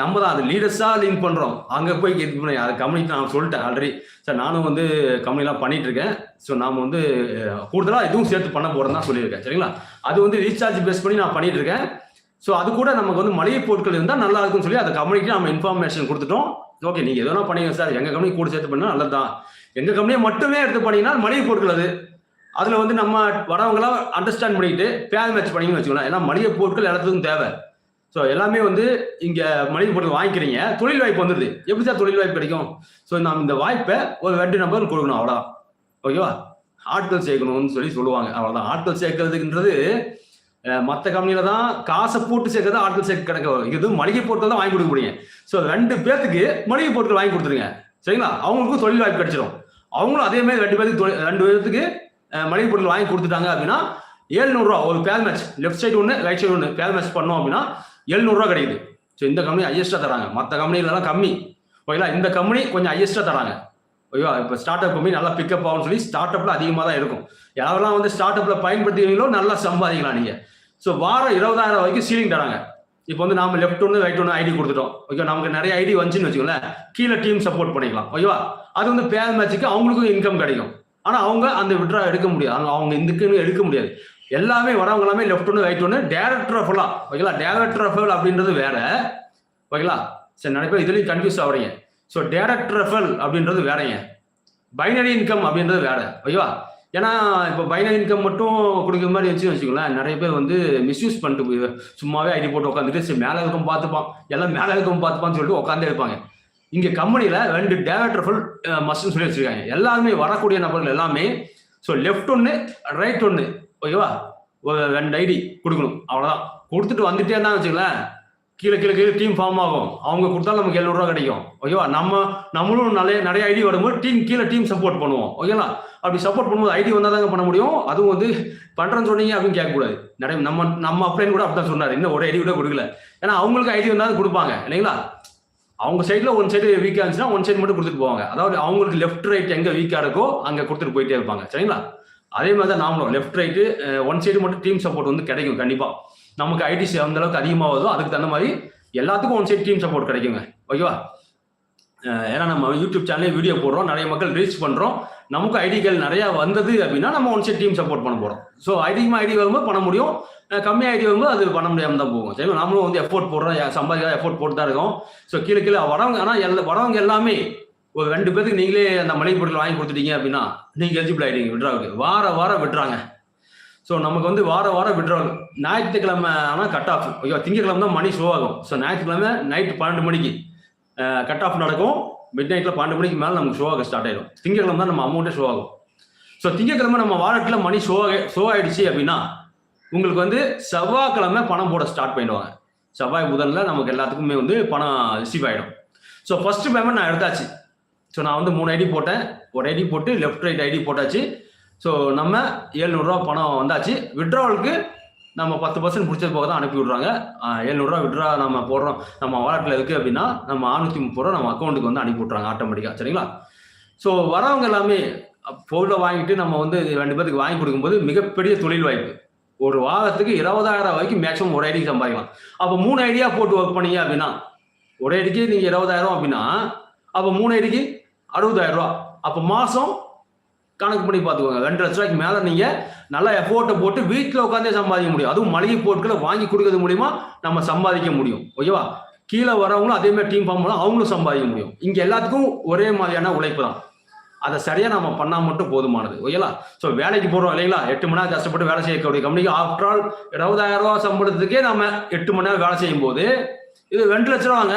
நம்ம தான் அது லீடர்ஸாக லிங்க் பண்ணுறோம் அங்கே போய் இது பண்ணி அது கம்பெனிக்கு நான் சொல்லிட்டேன் ஆல்ரெடி சார் நானும் வந்து கம்பெனிலாம் பண்ணிட்டு இருக்கேன். ஸோ நாம் வந்து கூடுதலாக இதுவும் சேர்த்து பண்ண போகிறோம் தான் சொல்லியிருக்கேன். சரிங்களா? அது வந்து ரீசார்ஜ் பேஸ் பண்ணி நான் பண்ணிட்டு இருக்கேன். ஸோ அது கூட நமக்கு வந்து மளிகை பொருட்கள் இருந்தால் நல்லா இருக்கும்னு சொல்லி அந்த கம்பெனிக்கு நம்ம இன்ஃபர்மேஷன் கொடுத்துட்டோம். ஓகே நீங்கள் எதனா பண்ணீங்க சார் எங்கள் கம்பெனி கூட சேர்த்து பண்ணா நல்லது தான் எங்கள் கம்பெனியை மட்டுமே எடுத்து பண்ணீங்கன்னா மளிகை பொருட்கள் அது அதில் வந்து நம்ம வரவங்களாம் அண்டர்ஸ்டாண்ட் பண்ணிக்கிட்டு பேர் மேட்ச் பண்ணிங்கன்னு வச்சுக்கலாம் ஏன்னா மளிகை பொருட்கள் எல்லாத்துக்கும் தேவை. ஸோ எல்லாமே வந்து இங்கே மளிகை பொருட்கள் வாங்கிக்கிறீங்க. தொழில் வாய்ப்பு வந்துடுது எப்படி சார் தொழில் வாய்ப்பு கிடைக்கும்? ஸோ நாம் இந்த வாய்ப்பை ஒரு ரெண்டு நம்பர் கொடுக்கணும் அவ்வளோ ஓகேவா ஆட்கள் சேர்க்கணும்னு சொல்லி சொல்லுவாங்க. அவ்வளோதான் ஆட்கள் சேர்க்கறதுன்றது மற்ற கம்பெனியில தான் காசை போட்டு சேர்க்கறது ஆட்கள் சேர்க்க கிடைக்க இது மளிகை பொருட்கள் தான் வாங்கி கொடுக்க முடியும். ஸோ ரெண்டு பேர்த்துக்கு மளிகை பொருட்கள் வாங்கி கொடுத்துருங்க. சரிங்களா? அவங்களுக்கும் தொழில் வாய்ப்பு கிடைச்சிடும் அவங்களும் அதே மாதிரி ரெண்டு பேருக்கு தொழில் ரெண்டு பேர்த்துக்கு மளிகை பொருட்கள் வாங்கி கொடுத்துட்டாங்க அப்படின்னா ஏழ்நூறுரூவா ஒரு பேர் மேட்ச் லெஃப்ட் சைடு ஒன்று ரைட் சைடு ஒன்று பேர் மேட்ச் பண்ணோம் அப்படின்னா எழுநூறுவா கிடைக்குது. ஸோ இந்த கம்பெனி ஹையஸ்ட்டாக தராங்க. மற்ற கம்பெனிலலாம் கம்மி. ஓகேங்களா இந்த கம்பெனி கொஞ்சம் ஹையஸ்ட்டாக தராங்க. ஓகேவா இப்போ ஸ்டார்ட் அப் கம்பெனி நல்லா பிக்கப் ஆகும்னு சொல்லி ஸ்டார்ட் அப்பில் அதிகமாக தான் இருக்கும். யாரெல்லாம் வந்து ஸ்டார்ட் அப்பில் பயன்படுத்துவீங்களோ நல்லா சம்பாதிக்கலாம் நீங்கள் ஸோ வாரம் இருபதாயிரம் வரைக்கும் சீலிங் தராங்க. இப்போ வந்து நாம லெஃப்ட் ஒன்று ரைட் ஒன்று ஐடி கொடுத்துட்டோம். ஓகே நமக்கு நிறைய ஐடி வந்துச்சுன்னு வச்சுக்கோங்களேன். கீழே டீம் சப்போர்ட் பண்ணிக்கலாம். ஓகேவா அது வந்து பேர் மேட்சுக்கு அவங்களுக்கும் இன்கம் கிடைக்கும். ஆனால் அவங்க அந்த விட்ரா எடுக்க முடியாது. அவங்க- அவங்க இதுக்குன்னு எடுக்க முடியாது. எல்லாமே வரவங்க எல்லாமே லெஃப்ட் ஒன்று ரைட் ஒன்று டேரக்டர் ஆஃப் ஓகேங்களா டேரக்டர் ஆஃப் அப்படின்றது வேற. ஓகேங்களா சரி நிறைய பேர் இதுலேயும் கன்ஃபியூஸ் ஆகுறீங்க ஸோ டேரக்டர் ஆஃப் அப்படின்றது வேறங்க. பைனரி இன்கம் அப்படின்றது வேற. ஓகேவா ஏன்னா இப்போ பைனரி இன்கம் மட்டும் கொடுக்குற மாதிரி வச்சு வச்சுக்கோங்களேன். நிறைய பேர் வந்து மிஸ்யூஸ் பண்ணிட்டு போய் சும்மாவே ஐடி போட்டு உட்காந்துட்டு சரி மேலே இருக்கும் பார்த்துப்பான். எல்லாம் மேலே இருக்கும் பார்த்துப்பான்னு சொல்லிட்டு உட்காந்தே இருப்பாங்க. இங்கே கம்பெனியில் ரெண்டு டேரக்டர் ஃபுல் மஸ்ட்னு சொல்லி வச்சிருக்காங்க. எல்லாருமே வரக்கூடிய நபர்கள் எல்லாமே ஸோ லெஃப்ட் ஒன்று ரைட் ஒன்று ஓகேவா? ஒரு ரெண்டு ஐடி கொடுக்கணும். அவ்வளோதான் கொடுத்துட்டு வந்துட்டே இருந்தா வச்சுங்களேன் கீழே கீழே கீழே டீம் ஃபார்ம் ஆகும். அவங்க கொடுத்தாலும் நமக்கு எழுநூறுவா கிடைக்கும். ஓகேவா? நம்ம நம்மளும் நிறைய நிறைய ஐடி வரும்போது டீம் கீழே டீம் சப்போர்ட் பண்ணுவோம். ஓகேங்களா? அப்படி சப்போர்ட் பண்ணும்போது ஐடி வந்தால் தாங்க பண்ண முடியும். அதுவும் வந்து பண்ணுறேன்னு சொன்னீங்க அப்படின்னு கேட்கக்கூடாது. நிறைய நம்ம நம்ம அப்ளைன் கூட அப்படிதான் சொன்னார். இன்னும் ஒரு ஐடி கூட கொடுக்கல. ஏன்னா அவங்களுக்கு ஐடி வந்தாலும் கொடுப்பாங்க. இல்லைங்களா? அவங்க சைடில் ஒன் சைடு வீக்காக இருந்துச்சுன்னா ஒன் சைடு மட்டும் கொடுத்துட்டு போவாங்க. அதாவது அவங்களுக்கு லெஃப்ட் ரைட் எங்கே வீக்காக இருக்கோ அங்கே கொடுத்துட்டு போயிட்டே இருப்பாங்க. சரிங்களா? அதே மாதிரி தான் நாமளும் லெஃப்ட் ரைட்டு ஒன் சைடு மட்டும் டீம் சப்போர்ட் வந்து கிடைக்கும் கண்டிப்பாக நமக்கு ஐடி அந்த அளவுக்கு அதிகமாகுதோ அதுக்கு தகுந்த மாதிரி எல்லாத்துக்கும் ஒன் சைட் டீம் சப்போர்ட் கிடைக்குங்க. ஓகேவா ஏன்னா நம்ம யூடியூப் சேனலே வீடியோ போடுறோம் நிறைய மக்கள் ரீச் பண்ணுறோம் நமக்கு ஐடிகள் நிறையா வந்தது அப்படின்னா நம்ம ஒன் சைட் டீம் சப்போர்ட் பண்ண போகிறோம் ஸோ அதிகமாக ஐடி வரும்போது பண்ண முடியும். கம்மியாக ஐடி வரும்போது அது பண்ண முடியாமல் தான் போகும். சரிங்களா? நம்மளும் வந்து எஃபோர்ட் போடுறோம் சம்பாதிக்க எஃபோர்ட் போட்டு தான் இருக்கோம். ஸோ கீழே கீழே வரவங்க ஆனால் எல்லா வரவங்க எல்லாமே ஒரு ரெண்டு பேருக்கு நீங்களே அந்த மளிகை பொருட்கள் வாங்கி கொடுத்துட்டீங்க அப்படின்னா நீங்கள் எலிஜிபிள் ஆகிட்டீங்க விட்ராவுக்கு வார வாரம் விட்டுறாங்க. ஸோ நமக்கு வந்து வார வாரம் விட்ரால் ஞாயிற்றுக்கிழமை ஆனால் கட் ஆஃப் ஐயோ திங்கக்கிழமை தான் மணி ஷோ ஆகும். ஸோ ஞாயிற்றுக்கிழமை நைட்டு பன்னெண்டு மணிக்கு கட் ஆஃப் நடக்கும். மிட் நைட்டில் பன்னெண்டு மணிக்கு மேலே நமக்கு ஷோ ஆக ஸ்டார்ட் ஆயிடும். திங்கக்கிழமை தான் நம்ம அமௌண்ட்டே ஷோ ஆகும். ஸோ திங்கக்கிழமை நம்ம வாலெட்டில் மணி ஷோ ஷோ ஆகிடுச்சு அப்படின்னா உங்களுக்கு வந்து செவ்வாய்க்கிழமை பணம் போட ஸ்டார்ட் பண்ணிடுவாங்க. செவ்வாய் முதல்ல நமக்கு எல்லாத்துக்குமே வந்து பணம் ரிசீவ் ஆகிடும் ஸோ ஃபஸ்ட்டு பேமெண்ட் நான் எடுத்தாச்சு. ஸோ நான் வந்து மூணு ஐடி போட்டேன். ஒரு ஐடி போட்டு லெஃப்ட் ரைட் ஐடி போட்டாச்சு. ஸோ நம்ம ஏழ்நூறுரூவா பணம் வந்தாச்சு. விட்ராவலுக்கு நம்ம பத்து பர்சன்ட் பிடிச்சது போக தான் அனுப்பி விட்றாங்க. ஏழ்நூறுரூவா விட்ரா நம்ம போடுறோம். நம்ம வாலெட்டில் இருக்குது அப்படின்னா நம்ம ஆறுநூற்றி முப்பது ரூபா நம்ம அக்கௌண்ட்டுக்கு வந்து அனுப்பி விட்றாங்க ஆட்டோமேட்டிக்காக சரிங்களா? ஸோ வரவங்க எல்லாமே பொருளை வாங்கிட்டு நம்ம வந்து ரெண்டு பேருக்கு வாங்கி கொடுக்கும்போது மிகப்பெரிய தொழில் வாய்ப்பு. ஒரு வாரத்துக்கு இருபதாயிரம் வரைக்கும் மேக்ஸிமம் ஒரு ஐடிக்கு சம்பாதிக்கலாம். அப்போ மூணு ஐடியா போட்டு ஒர்க் பண்ணீங்க அப்படின்னா ஒரு ஐடிக்கு நீங்கள் இருபதாயிரம் அப்படின்னா அப்போ மூணு ஐடிக்கு அறுபதாயிரம் ரூபா. அப்போ மாதம் கணக்கு பண்ணி பார்த்துக்கோங்க. ரெண்டு லட்ச ரூபாய்க்கு மேலே நீங்கள் நல்லா எஃபோர்ட்டை போட்டு வீட்டில் உட்காந்தே சம்பாதிக்க முடியும். அதுவும் மளிகை பொருட்களை வாங்கி கொடுக்கறது மூலிமா நம்ம சம்பாதிக்க முடியும். ஓகேவா கீழே வரவங்களும் அதே மாதிரி டீம் ஃபார்ம் பண்ணலாம் அவங்களும் சம்பாதிக்க முடியும். இங்கே எல்லாத்துக்கும் ஒரே மாதிரியான உழைப்பு தான். அதை சரியாக நம்ம பண்ணால் மட்டும் போதுமானது. ஓகேலா ஸோ வேலைக்கு போகிறோம் இல்லைங்களா? எட்டு மணி நேரம் கஷ்டப்பட்டு வேலை செய்யக்கூடிய கம்பெனிக்கு ஆஃப்டர் ஆல் இருபதாயிரம் ரூபா சம்பளத்துக்கே நம்ம எட்டு மணி நேரம் வேலை செய்யும் போது இது ரெண்டு லட்ச ரூபாங்க.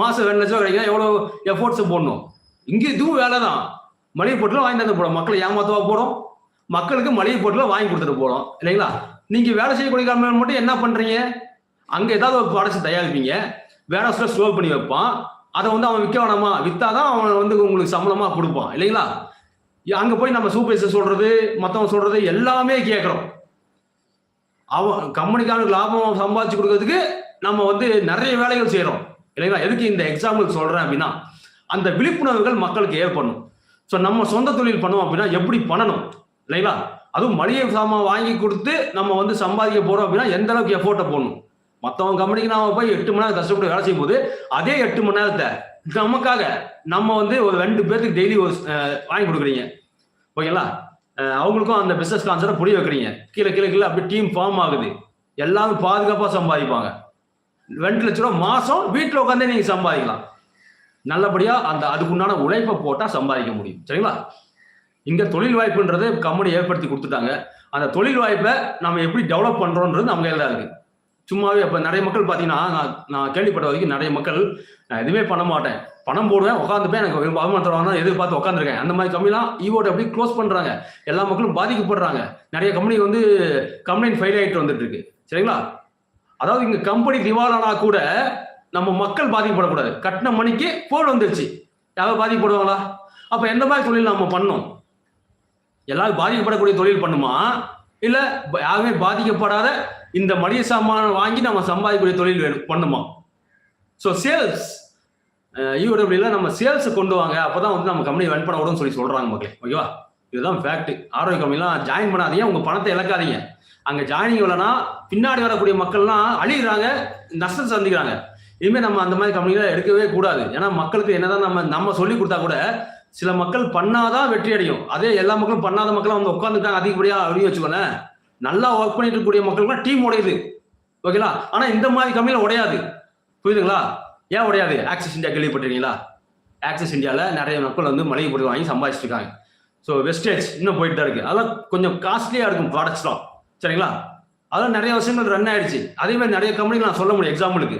மாதம் ரெண்டு லட்ச ரூபா கிடைக்கும் எவ்வளோ எஃபோர்ட்ஸ் போடணும்? இங்கே இதுவும் வேலை தான் மளிகை பொருட்கள் வாங்கி தந்து போகிறோம் மக்களை ஏமாத்தவா போகிறோம் மக்களுக்கு மளிகை பொருட்களை வாங்கி கொடுத்துட்டு போகிறோம் இல்லைங்களா? நீங்கள் வேலை செய்யக்கூடிய காரணம் மட்டும் என்ன பண்ணுறீங்க அங்கே ஏதாவது ஒரு ப்ராடக்ட்ஸ் தயாரிப்பீங்க. வேலை சொல்ல ஸ்டோர் பண்ணி வைப்பான். அதை வந்து அவன் விற்க வேணாமா வித்தாதான் அவன் வந்து உங்களுக்கு சம்பளமாக கொடுப்பான். இல்லைங்களா? அங்கே போய் நம்ம சூப்பர்வைசர் சொல்கிறது மற்றவங்க சொல்கிறது எல்லாமே கேட்குறோம். அவன் கம்பெனிக்காரனுக்கு லாபம் சம்பாதிச்சு கொடுக்கறதுக்கு நம்ம வந்து நிறைய வேலைகள் செய்கிறோம் இல்லைங்களா? எதுக்கு இந்த எக்ஸாம்பிள் சொல்கிறேன் அப்படின்னா அந்த விழிப்புணர்வுகள் மக்களுக்கு ஏற்படணும். ஸோ நம்ம சொந்த தொழில் பண்ணுவோம் அப்படின்னா எப்படி பண்ணணும்? இல்லைங்களா? அதுவும் மளிகை சாமான் வாங்கி கொடுத்து நம்ம வந்து சம்பாதிக்க போகிறோம் அப்படின்னா எந்த அளவுக்கு எஃபோர்ட்டை போடணும்? மற்றவங்க கம்பெனிக்கு நாம போய் எட்டு மணி நேரம் கஷ்டப்பட்டு வேலை செய்யும் போது அதே எட்டு மணி நேரத்தை நமக்காக நம்ம வந்து ஒரு ரெண்டு பேர்த்துக்கு டெய்லி ஒரு வாங்கி கொடுக்குறீங்க. ஓகேங்களா? அவங்களுக்கும் அந்த பிசினஸ் கான்செப்டை புரிய வைக்கிறீங்க. கீழே கீழே கீழே அப்படி டீம் ஃபார்ம் ஆகுது. எல்லாரும் பாதுகாப்பாக சம்பாதிப்பாங்க. ரெண்டு லட்ச ரூபா மாதம் வீட்டில் உட்காந்தே நீங்கள் சம்பாதிக்கலாம். நல்லபடியாக அந்த அதுக்குண்டான உழைப்பை போட்டால் சம்பாதிக்க முடியும். சரிங்களா? இங்கே தொழில் வாய்ப்புன்றது கம்பெனி ஏற்படுத்தி கொடுத்துட்டாங்க. அந்த தொழில் வாய்ப்பை நம்ம எப்படி டெவலப் பண்ணுறோன்றது நம்ம கையில் தான் இருக்குது சும்மாவே இப்போ நிறைய மக்கள் பார்த்தீங்கன்னா நான் நான் கேள்விப்பட்ட வரைக்கும் நிறைய மக்கள் நான் எதுவுமே பண்ண மாட்டேன். பணம் போடுவேன் உட்காந்துப்பேன் எனக்கு வருமானம் தருவாங்க எதிர்பார்த்து உட்காந்துருக்கேன். அந்த மாதிரி கம்பெனிலாம் ஈவோட அப்படியே க்ளோஸ் பண்ணுறாங்க எல்லா மக்களும் பாதிக்கப்படுறாங்க. நிறைய கம்பெனி வந்து கம்ப்ளைண்ட் ஃபைல் ஆகிட்டு வந்துட்டு இருக்கு. சரிங்களா? அதாவது இங்கே கம்பெனி திவாலானா கூட நம்ம மக்கள் பாதிக்கப்படக்கூடாது. கட்டின மணிக்கு போல் வந்துருச்சு. யாராவது பாதிக்கப்படுவாங்களா? அப்போ எந்த மாதிரி தொழில் நம்ம பண்ணோம் எல்லாரும் பாதிக்கப்படக்கூடிய தொழில் பண்ணுமா? இல்லை யாருமே பாதிக்கப்படாத இந்த மளிகை சாமான் வாங்கி நம்ம சம்பாதிக்கக்கூடிய தொழில் வேணும் பண்ணுமா? ஸோ சேல்ஸ் யூடபிள்யூல நம்ம சேல்ஸை கொண்டு வாங்க. அப்பதான் வந்து நம்ம கம்பெனி ரன் பண்ண விடும்னு சொல்லி சொல்கிறாங்க மக்களே. ஓகேவா? இதுதான் ஃபேக்ட் ஆரோக்கிய கம்பெனிலாம் ஜாயின் பண்ணாதீங்க. உங்கள் பணத்தை இழக்காதீங்க. அங்கே ஜாயினிங் இல்லைன்னா பின்னாடி வரக்கூடிய மக்கள்லாம் அழிகிறாங்க நஷ்டம் சந்திக்கிறாங்க. இனிமேல் நம்ம அந்த மாதிரி கம்பெனிகளை எடுக்கவே கூடாது. ஏன்னா மக்களுக்கு என்னதான் நம்ம நம்ம சொல்லி கொடுத்தா கூட சில மக்கள் பண்ணாதான் வெற்றி அடையும். அதே எல்லா மக்களும் பண்ணாத மக்களும் வந்து உட்காந்துட்டாங்க அதிகப்படியாக அப்படின்னு வச்சுக்கோங்களேன். நல்லா ஒர்க் பண்ணிட்டு இருக்கக்கூடிய கூட டீம் உடையுது. ஓகேங்களா ஆனால் இந்த மாதிரி கம்பெனியில் உடையாது. புரியுதுங்களா? ஏன் உடையாது? ஆக்சிஸ் இந்தியா கேள்விப்பட்டிருக்கீங்களா? ஆக்சிஸ் இந்தியாவில் நிறைய மக்கள் வந்து மளிகை பொருள் வாங்கி சம்பாதிச்சிட்டு இருக்காங்க ஸோ வெஸ்டேஜ் இன்னும் போயிட்டு தான் இருக்குது அதெல்லாம் கொஞ்சம் காஸ்ட்லியாக இருக்கும் ப்ராடக்ட்ஸ்லாம் சரிங்களா? அதெல்லாம் நிறைய வருஷங்கள் ரன் ஆயிடுச்சு. அதே மாதிரி நிறைய கம்பெனிகள் நான் சொல்ல முடியும் எக்ஸாம்பிளுக்கு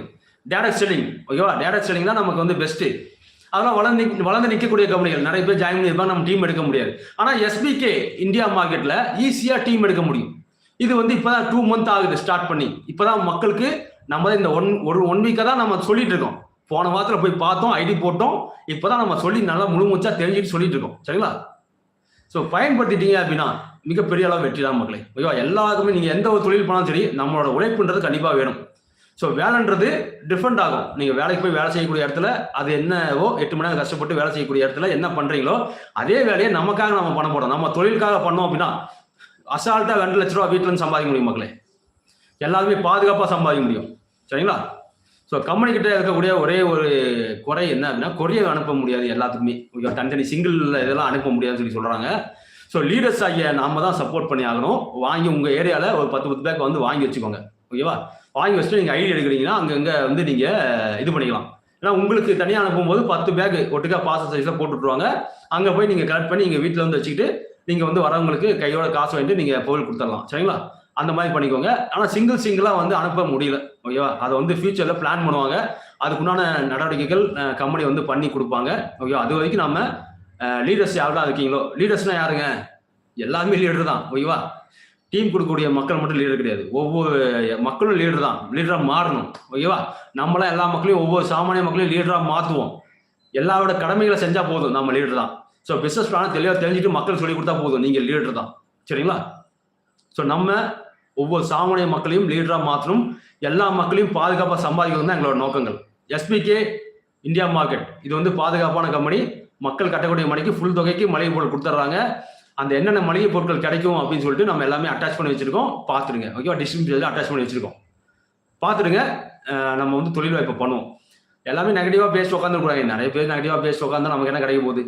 டேரக்ட் செல்லிங் ஓகேவா டேரக்ட் செல்லிங் தான் நமக்கு வந்து பெஸ்ட்டு அதெல்லாம் வளர்ந்து வளர்ந்து நிற்கக்கூடிய கம்பெனிகள் நிறைய பேர் ஜாயின் பண்ணியிருப்பாங்க நம்ம டீம் எடுக்க முடியாது. ஆனால் எஸ்பிகே இந்தியா மார்க்கெட்டில் ஈஸியாக டீம் எடுக்க முடியும். இது வந்து இப்போதான் டூ மந்த் ஆகுது ஸ்டார்ட் பண்ணி. இப்போதான் மக்களுக்கு நம்ம தான் இந்த ஒன் ஒரு ஒன் வீக்காக தான் நம்ம சொல்லிட்டு இருக்கோம். போன வாரத்தில் போய் பார்த்தோம் ஐடி போட்டோம். இப்போதான் நம்ம சொல்லி நல்லா முழுமூச்சா தெரிஞ்சுட்டு சொல்லிட்டு இருக்கோம். சரிங்களா? ஸோ பயன்படுத்திட்டீங்க அப்படின்னா மிகப்பெரிய அளவு வெற்றி தான் மக்களே. ஓகேவா எல்லாருக்குமே நீங்கள் எந்த ஒரு தொழில் பண்ணாலும் சரி நம்மளோட உழைப்புன்றது கண்டிப்பாக வேணும். ஸோ வேலைன்றது டிஃப்ரெண்ட் ஆகும். நீங்கள் வேலைக்கு போய் வேலை செய்யக்கூடிய இடத்துல அது என்னவோ எட்டு மணி நேரம் கஷ்டப்பட்டு வேலை செய்யக்கூடிய இடத்துல என்ன பண்ணுறீங்களோ அதே வேலையை நமக்காக நம்ம பண்ண போகிறோம் நம்ம தொழிலுக்காக பண்ணோம் அப்படின்னா அசால்ட்டாக ரெண்டு லட்ச ரூபா வீட்டிலேருந்து சம்பாதிக்க முடியும் மக்களே. எல்லாருமே பாதுகாப்பாக சம்பாதிக்க முடியும். சரிங்களா? ஸோ கம்பெனிக்கிட்ட இருக்கக்கூடிய ஒரே ஒரு குறை என்ன அப்படின்னா கொரியர் அனுப்ப முடியாது எல்லாத்துக்குமே. தனித்தனி சிங்கிள் இதெல்லாம் அனுப்ப முடியாதுன்னு சொல்லி சொல்கிறாங்க ஸோ லீடர்ஸ் ஆகிய நாம தான் சப்போர்ட் பண்ணி ஆகணும். வாங்கி உங்கள் ஏரியாவில் ஒரு பத்து பத்து பேக் வந்து வாங்கி வச்சுக்கோங்க. ஓகேவா? வாங்கி வச்சுட்டு நீங்கள் ஐடி எடுக்கிறீங்கன்னா அங்கங்கே வந்து நீங்கள் இது பண்ணிக்கலாம். ஏன்னா உங்களுக்கு தனியாக அனுப்பும்போது பத்து பேக் ஒட்டுக்கா பாச சைஸில் போட்டுட்ருவாங்க அங்கே போய் நீங்கள் கலெக்ட் பண்ணி நீங்கள் வீட்டில் வந்து வச்சுக்கிட்டு நீங்கள் வந்து வரவங்களுக்கு கையோட காசு வாங்கிட்டு நீங்கள் பொருள் கொடுத்துடலாம். சரிங்களா? அந்த மாதிரி பண்ணிக்கோங்க. ஆனால் சிங்கிள் சிங்கிளாக வந்து அனுப்ப முடியல. ஓகேவா? அதை வந்து ஃபியூச்சரில் பிளான் பண்ணுவாங்க. அதுக்குண்டான நடவடிக்கைகள் கம்பெனி வந்து பண்ணி கொடுப்பாங்க. ஓகேவா? அது வரைக்கும் நம்ம லீடர்ஸ் யாரெல்லாம் இருக்கீங்களோ? லீடர்ஸ்னால் யாருங்க? எல்லாருமே லீடர் தான். ஓகேவா? டீம் கொடுக்கக்கூடிய மக்கள் மட்டும் லீடர் கிடையாது. ஒவ்வொரு மக்களும் லீடர் தான். லீடராக மாறணும். ஓகேவா நம்மளாம் எல்லா மக்களையும் ஒவ்வொரு சாமானிய மக்களையும் லீடராக மாற்றுவோம் எல்லாரோட கடமைகளை செஞ்சால் போதும். நம்ம லீடர் தான். ஸோ பிஸ்னஸ் பிளானை தெளிவாக தெரிஞ்சுட்டு மக்கள் சொல்லி கொடுத்தா போதும். நீங்கள் லீடர் தான். சரிங்களா? ஸோ நம்ம ஒவ்வொரு சாமானிய மக்களையும் லீடராக மாற்றணும் எல்லா மக்களையும் பாதுகாப்பாக சம்பாதிக்கிறது தான் எங்களோட நோக்கங்கள். எஸ்பிகே இந்தியா மார்க்கெட் இது வந்து பாதுகாப்பான கம்பெனி மக்கள் கட்டக்கூடிய மணிக்கு ஃபுல் தொகைக்கு மளிகை பொருள் கொடுத்துட்றாங்க அந்த என்னென்ன மளிகை பொருட்கள் கிடைக்கும் அப்படின்னு சொல்லிட்டு நம்ம எல்லாமே அட்டாச் பண்ணி வச்சிருக்கோம். பார்த்துடுங்க. ஓகேவா டிஸ்ட்ரிபியூட்டர் அட்டாச் பண்ணி வச்சிருக்கோம். பார்த்துடுங்க. நம்ம வந்து தொழில் வாய்ப்பை பண்ணுவோம். எல்லாமே நெகட்டிவாக பேசி உட்காந்துருக்கூடாது நிறைய பேர் நெகட்டிவாக பேசி உட்காந்தா நமக்கு என்ன கிடைக்க போகுது?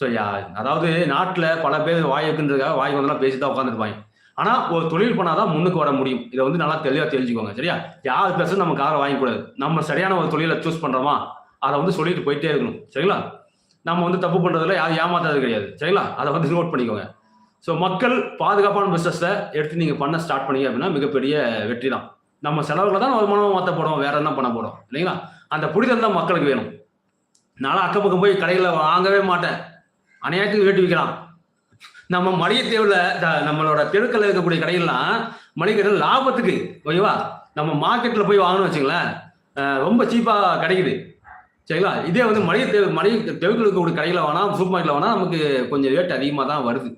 ஸோ யா அதாவது நாட்டில் பல பேர் வாய் வைக்கின்றதுக்காக வாய் வந்தெல்லாம் பேசி தான் உட்காந்துருப்பாங்க ஆனால் ஒரு தொழில் பண்ணாதான் முன்னுக்கு வர முடியும். இதை வந்து நல்லா தெளிவாக தெரிஞ்சுக்கோங்க. சரியா? யார் பேசுறது நம்ம காரை வாங்கிக்கூடாது நம்ம சரியான ஒரு தொழிலை சூஸ் பண்ணுறோமா அதை வந்து சொல்லிட்டு போயிட்டே இருக்கணும். சரிங்களா? நம்ம வந்து தப்பு பண்ணுறதுல யாரும் ஏமாத்தாது கிடையாது. சரிங்களா? அதை வந்து நோட் பண்ணிக்கோங்க. ஸோ மக்கள் பாதுகாப்பான பிஸ்னஸை எடுத்து நீங்கள் பண்ண ஸ்டார்ட் பண்ணீங்க அப்படின்னா மிகப்பெரிய வெற்றி தான். நம்ம செலவுகளை தான் வருமானம் மாற்ற போகிறோம் வேற என்ன பண்ண போகிறோம் இல்லைங்களா? அந்த புரிதல் தான் மக்களுக்கு வேணும். நானும் அக்கம் பக்கம் போய் கடைகளில் வாங்கவே மாட்டேன். அநியாயத்துக்கு வேட்டி விற்கலாம் நம்ம மளிகை தேவையில் நம்மளோட தெருக்களில் இருக்கக்கூடிய கடைகள்லாம் மளிகை கடையில் லாபத்துக்கு ஓகேவா? நம்ம மார்க்கெட்டில் போய் வாங்கணும்னு வச்சுங்களேன் ரொம்ப சீப்பாக கிடைக்குது. சரிங்களா? இதே வந்து மளிகை தேவை மளிகை தெருக்கள் இருக்கக்கூடிய கடையில் வேணா சூப்பர் மார்க்கெட்டில் வேணா நமக்கு கொஞ்சம் ரேட் அதிகமாக தான் வருது.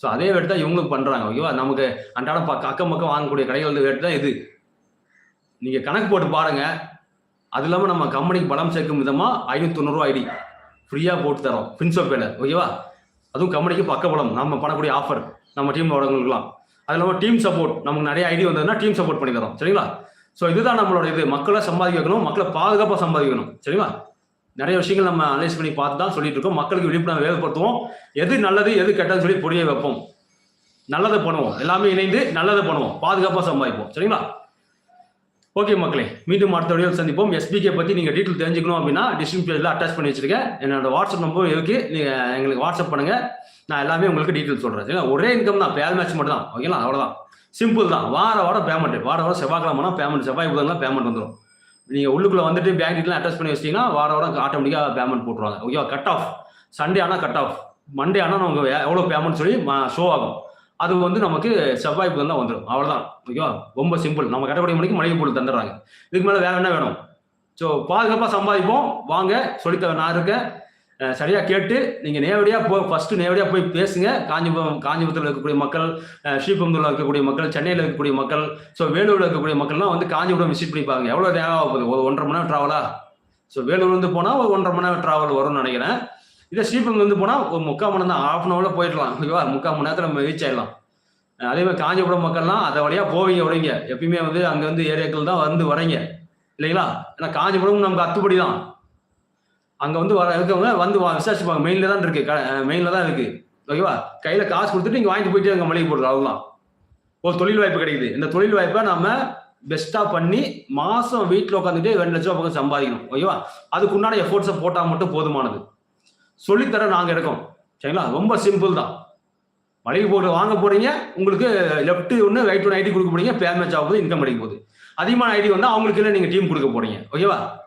ஸோ அதே ரேட் தான் இவங்களும் பண்ணுறாங்க ஓகேவா நமக்கு அன்றாடம் பக்க அக்கம் பக்கம் வாங்கக்கூடிய கடைகள் ரேட் தான் இது. நீங்கள் கணக்கு போட்டு பாருங்கள் அது இல்லாமல் நம்ம கம்பெனிக்கு பலம் சேர்க்கும் விதமாக ஐநூற்றி தொண்ணூறுவா ஐடி ஃப்ரீயாக போட்டு தரோம். பின்சோப்பேல ஓகேவா அதுவும் கம்பெனிக்கு பக்க பலம். நம்ம பண்ணக்கூடிய ஆஃபர் நம்ம டீம் வரவங்களுக்குலாம் அது இல்லாமல் டீம் சப்போர்ட் நமக்கு நிறைய ஐடி வந்ததுன்னா டீம் சப்போர்ட் பண்ணி தரோம். சரிங்களா? ஸோ இதுதான் நம்மளோட இது. மக்களை சம்பாதிக்க வைக்கணும் மக்களை பாதுகாப்பாக சம்பாதிக்கணும். சரிங்களா? நிறைய விஷயங்கள் நம்ம அனலைஸ் பண்ணி பார்த்து தான் சொல்லிட்டு இருக்கோம் மக்களுக்கு விழிப்புணர்வு ஏற்படுத்துவோம். எது நல்லது எது கெட்டதுன்னு சொல்லி புரிய வைப்போம். நல்லதை பண்ணுவோம். எல்லாமே இணைந்து நல்லதை பண்ணுவோம். பாதுகாப்பாக சம்பாதிப்போம். சரிங்களா? ஓகே மக்களே மீண்டும் அடுத்த வீடியோ சந்திப்போம். எஸ்பிகே பற்றி நீங்கள் டீட்டெயில் தெரிஞ்சுக்கணும் அப்படின்னா டிஸ்கிரிப்ஷனில் அட்டாச் பண்ணி வச்சிருக்கேன். என்னோட வாட்ஸ்அப் நம்பர் இருக்குது நீங்கள் எங்களுக்கு வாட்ஸ்அப் பண்ணுங்கள் நான் எல்லாமே உங்களுக்கு டீட்டெயில் சொல்கிறேன் சரிங்களா? ஒரே இன்கம் தான். பேல் மேட்ச் மட்டும் தான் ஓகேங்களா? அவ்வளோதான் சிம்பிள் தான். வார வாரம் பேமெண்ட் வார வாரம் செவ்வாய்க்கிழமைனா பேமெண்ட் செவ்வாய் புதன்லாம் பேமெண்ட் வந்துடும் நீங்கள் உள்ளுக்குள்ளே வந்துட்டு பேங்க் டீட்டெயில் அட்டாச் பண்ணி வச்சிட்டீங்கன்னா வார வாரம் ஆட்டோமேட்டிக்காக பேமெண்ட் போட்டுருவாங்க. ஓகேவா கட் ஆஃப் சண்டே ஆனால் கட் ஆஃப் மண்டே ஆனால் நமக்கு எவ்வளோ பேமெண்ட் சொல்லி ஷோ ஆகும். அது வந்து நமக்கு செவ்வாய் புதன் தான் வந்துடும் அவ்வளோதான் ஓகேவா ரொம்ப சிம்பிள் நம்ம கட்டப்படி மணிக்கு மளிகை பொருள் தந்துடுறாங்க. இதுக்கு மேலே வேற என்ன வேணும்? ஸோ பாதுகாப்பாக சம்பாதிப்போம். வாங்க. சொல்லித்தர நான் இருக்கேன். சரியாக கேட்டு நீங்கள் நேரடியாக போ ஃபஸ்ட்டு நேரடியாக போய் பேசுங்க. காஞ்சிபுரம் காஞ்சிபுரத்தில் இருக்கக்கூடிய மக்கள் அஹ் ஸ்ரீபெரும்புதூரில் இருக்கக்கூடிய மக்கள் சென்னையில் இருக்கக்கூடிய மக்கள் ஸோ வேலூரில் இருக்கக்கூடிய மக்கள்லாம் வந்து காஞ்சிபுரம் விசிட் பண்ணி பாருங்க எவ்வளோ நேரம் ஆக ஒரு ஒன்றரை மணி நேரம் ட்ராவலா ஸோ வேலூர்லேருந்து போனால் ஒரு ஒன்றரை மணி நேரம் ட்ராவல் வரும்னு நினைக்கிறேன். இதே ஸ்ரீபெரும்புலேருந்து போனால் ஒரு முக்கால் மணி நேரம் தான் ஆஃப் அன் ஹவரில் போயிடலாம். ஓகேவா? முக்கால் மணி நேரத்தில் நம்ம ரீச் ஆயிடலாம். அதேமாதிரி அதே மாதிரி காஞ்சிபுரம் மக்கள்லாம் அதை வழியாக போவீங்க வரீங்க எப்பயுமே வந்து அங்கே வந்து ஏரியாக்கள் தான் வந்து வரீங்க இல்லைங்களா? ஏன்னா காஞ்சிபுரம் நமக்கு அத்துப்படி தான் அங்கே வந்து வர இருக்கவங்க வந்து வா- விசாரிச்சுப்பாங்க. மெயினில் தான் இருக்கு. மெயினில் தான் இருக்கு. ஓகேவா கையில் காசு கொடுத்துட்டு நீங்கள் வாங்கிட்டு போயிட்டு இருங்க மளிகை பொருள் அவ்வளோதான் ஒரு தொழில் வாய்ப்பு கிடைக்குது. இந்த தொழில் வாய்ப்பை நம்ம பெஸ்ட்டாக பண்ணி மாதம் வீட்டில் உட்காந்துட்டு ரெண்டு லட்சம் ரூபா பக்கம் சம்பாதிக்கணும். ஓகேவா அதுக்குண்டான எஃபோர்ட்ஸை போட்டால் மட்டும் போதுமானது. சொல்லித்தர நாங்கள் இருக்கோம். சரிங்களா? ரொம்ப சிம்பிள் தான். மளிகை போட்டு வாங்க போறீங்க. உங்களுக்கு லெஃப்ட் ஒன்று ரைட் ஒன்று ஐடி கொடுக்க போறீங்க. பேர் மேட்ச் ஆகும்போது இன்கம் கிடைக்க போது அதிகமான ஐடி வந்து அவங்களுக்கு இல்லை நீங்கள் டீம் கொடுக்க போறீங்க. ஓகேவா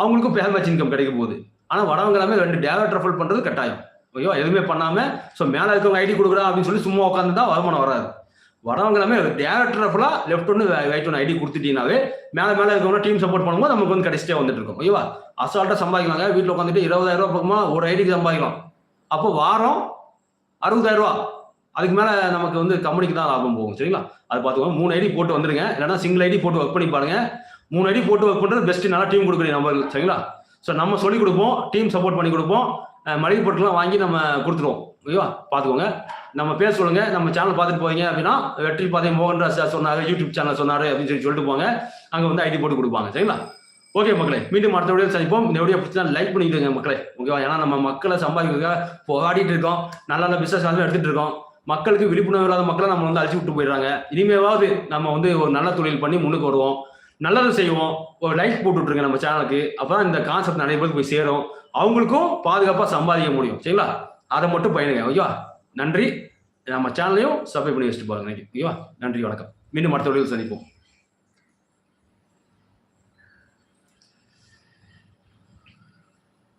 அவங்களுக்கும் பேர் மேட்ச் இன்கம் கிடைக்க போகுது. ஆனால் வடவங்க எல்லாமே ரெண்டு டேரக்ட் ட்ரஃபல் பண்ணுறது கட்டாயம். ஐயோ எதுவுமே பண்ணாமல் ஸோ மேலே இருக்கவங்க ஐடி கொடுக்குறா அப்படின்னு சொல்லி சும்மா உட்காந்து தான் வருமானம் வராது. வரவங்க எல்லாமே டேரக்ட் ரெஃபராக லெஃப்ட் ஒன்று ரைட் ஒன்று ஐடி கொடுத்துட்டீங்கனாவே மேலே மேலே இருக்கவங்க டீம் சப்போர்ட் பண்ணும்போது நமக்கு வந்து கிடைச்சிட்டே வந்துட்டு இருக்கும். ஐயோ அசால்ட்டாக சம்பாதிக்கலாங்க. வீட்டில் உட்காந்துட்டு இருபதாயிரம் ரூபா பக்கமாக ஒரு ஐடிக்கு சம்பாதிக்கலாம். அப்போ வாரம் அறுபதாயிரம் ரூபா. அதுக்கு மேலே நமக்கு வந்து கம்பெனிக்கு தான் லாபம் போகும் சரிங்களா? அது பார்த்துக்கோங்க. மூணு ஐடி போட்டு வந்துருங்க. இல்லைன்னா சிங்கிள் ஐடி போட்டு ஒர்க் பண்ணி பாருங்க. மூணு அடி போட்டு ஒர்க் பண்ணுறது பெஸ்ட் நல்லா டீம் கொடுக்குறீங்க நம்ம சரிங்களா? ஸோ நம்ம சொல்லிக் கொடுப்போம் டீம் சப்போர்ட் பண்ணி கொடுப்போம். மளிகை பொருட்கள்லாம் வாங்கி நம்ம கொடுத்துருவோம். ஓகேவா? பார்த்துக்கோங்க. நம்ம பேர் சொல்லுங்க நம்ம சேனல் பார்த்துட்டு போவீங்க அப்படின்னா வெற்றி பாதை மோகன்ராஜ் சார் சொன்னாரு யூடியூப் சேனல் சொன்னாரு அப்படின்னு சொல்லி சொல்லிட்டு போங்க. அங்கே வந்து ஐடி போட்டு கொடுப்பாங்க சரிங்களா? ஓகே மக்களே மீண்டும் அடுத்த வீடியோ சந்திப்போம். இந்த வீடியோ பிடிச்சா லைக் பண்ணிக்கிடுங்க மக்களே ஓகேவா? ஏன்னா நம்ம மக்களை சம்பாதிக்கிறதுக்காக போராடிட்டு இருக்கோம். நல்ல நல்ல பிசினஸ் வந்து எடுத்துட்டு இருக்கோம். மக்களுக்கு விழிப்புணர்வு இல்லாத மக்களை நம்ம வந்து அழிச்சு விட்டு போயிடுறாங்க. இனிமேவாவது நம்ம வந்து ஒரு நல்ல தொழில் பண்ணி முன்னுக்கு வருவோம். நல்லதை செய்வோம். ஒரு லைக் போட்டு நம்ம சேனலுக்கு அப்பதான் இந்த கான்செப்ட் நிறைய பேருக்கு போய் சேரும். அவங்களுக்கும் பாதுகாப்பாக சம்பாதிக்க முடியும். சரிங்களா? அதை மட்டும் பயனுங்க ஓகேவா? நன்றி. நம்ம சேனலையும் சப்ஸ்கிரைப் பண்ணி வச்சுட்டு பாருங்க ஓகேவா? நன்றி. வணக்கம். மீண்டும் அடுத்த வீடியோ சந்திப்போம்.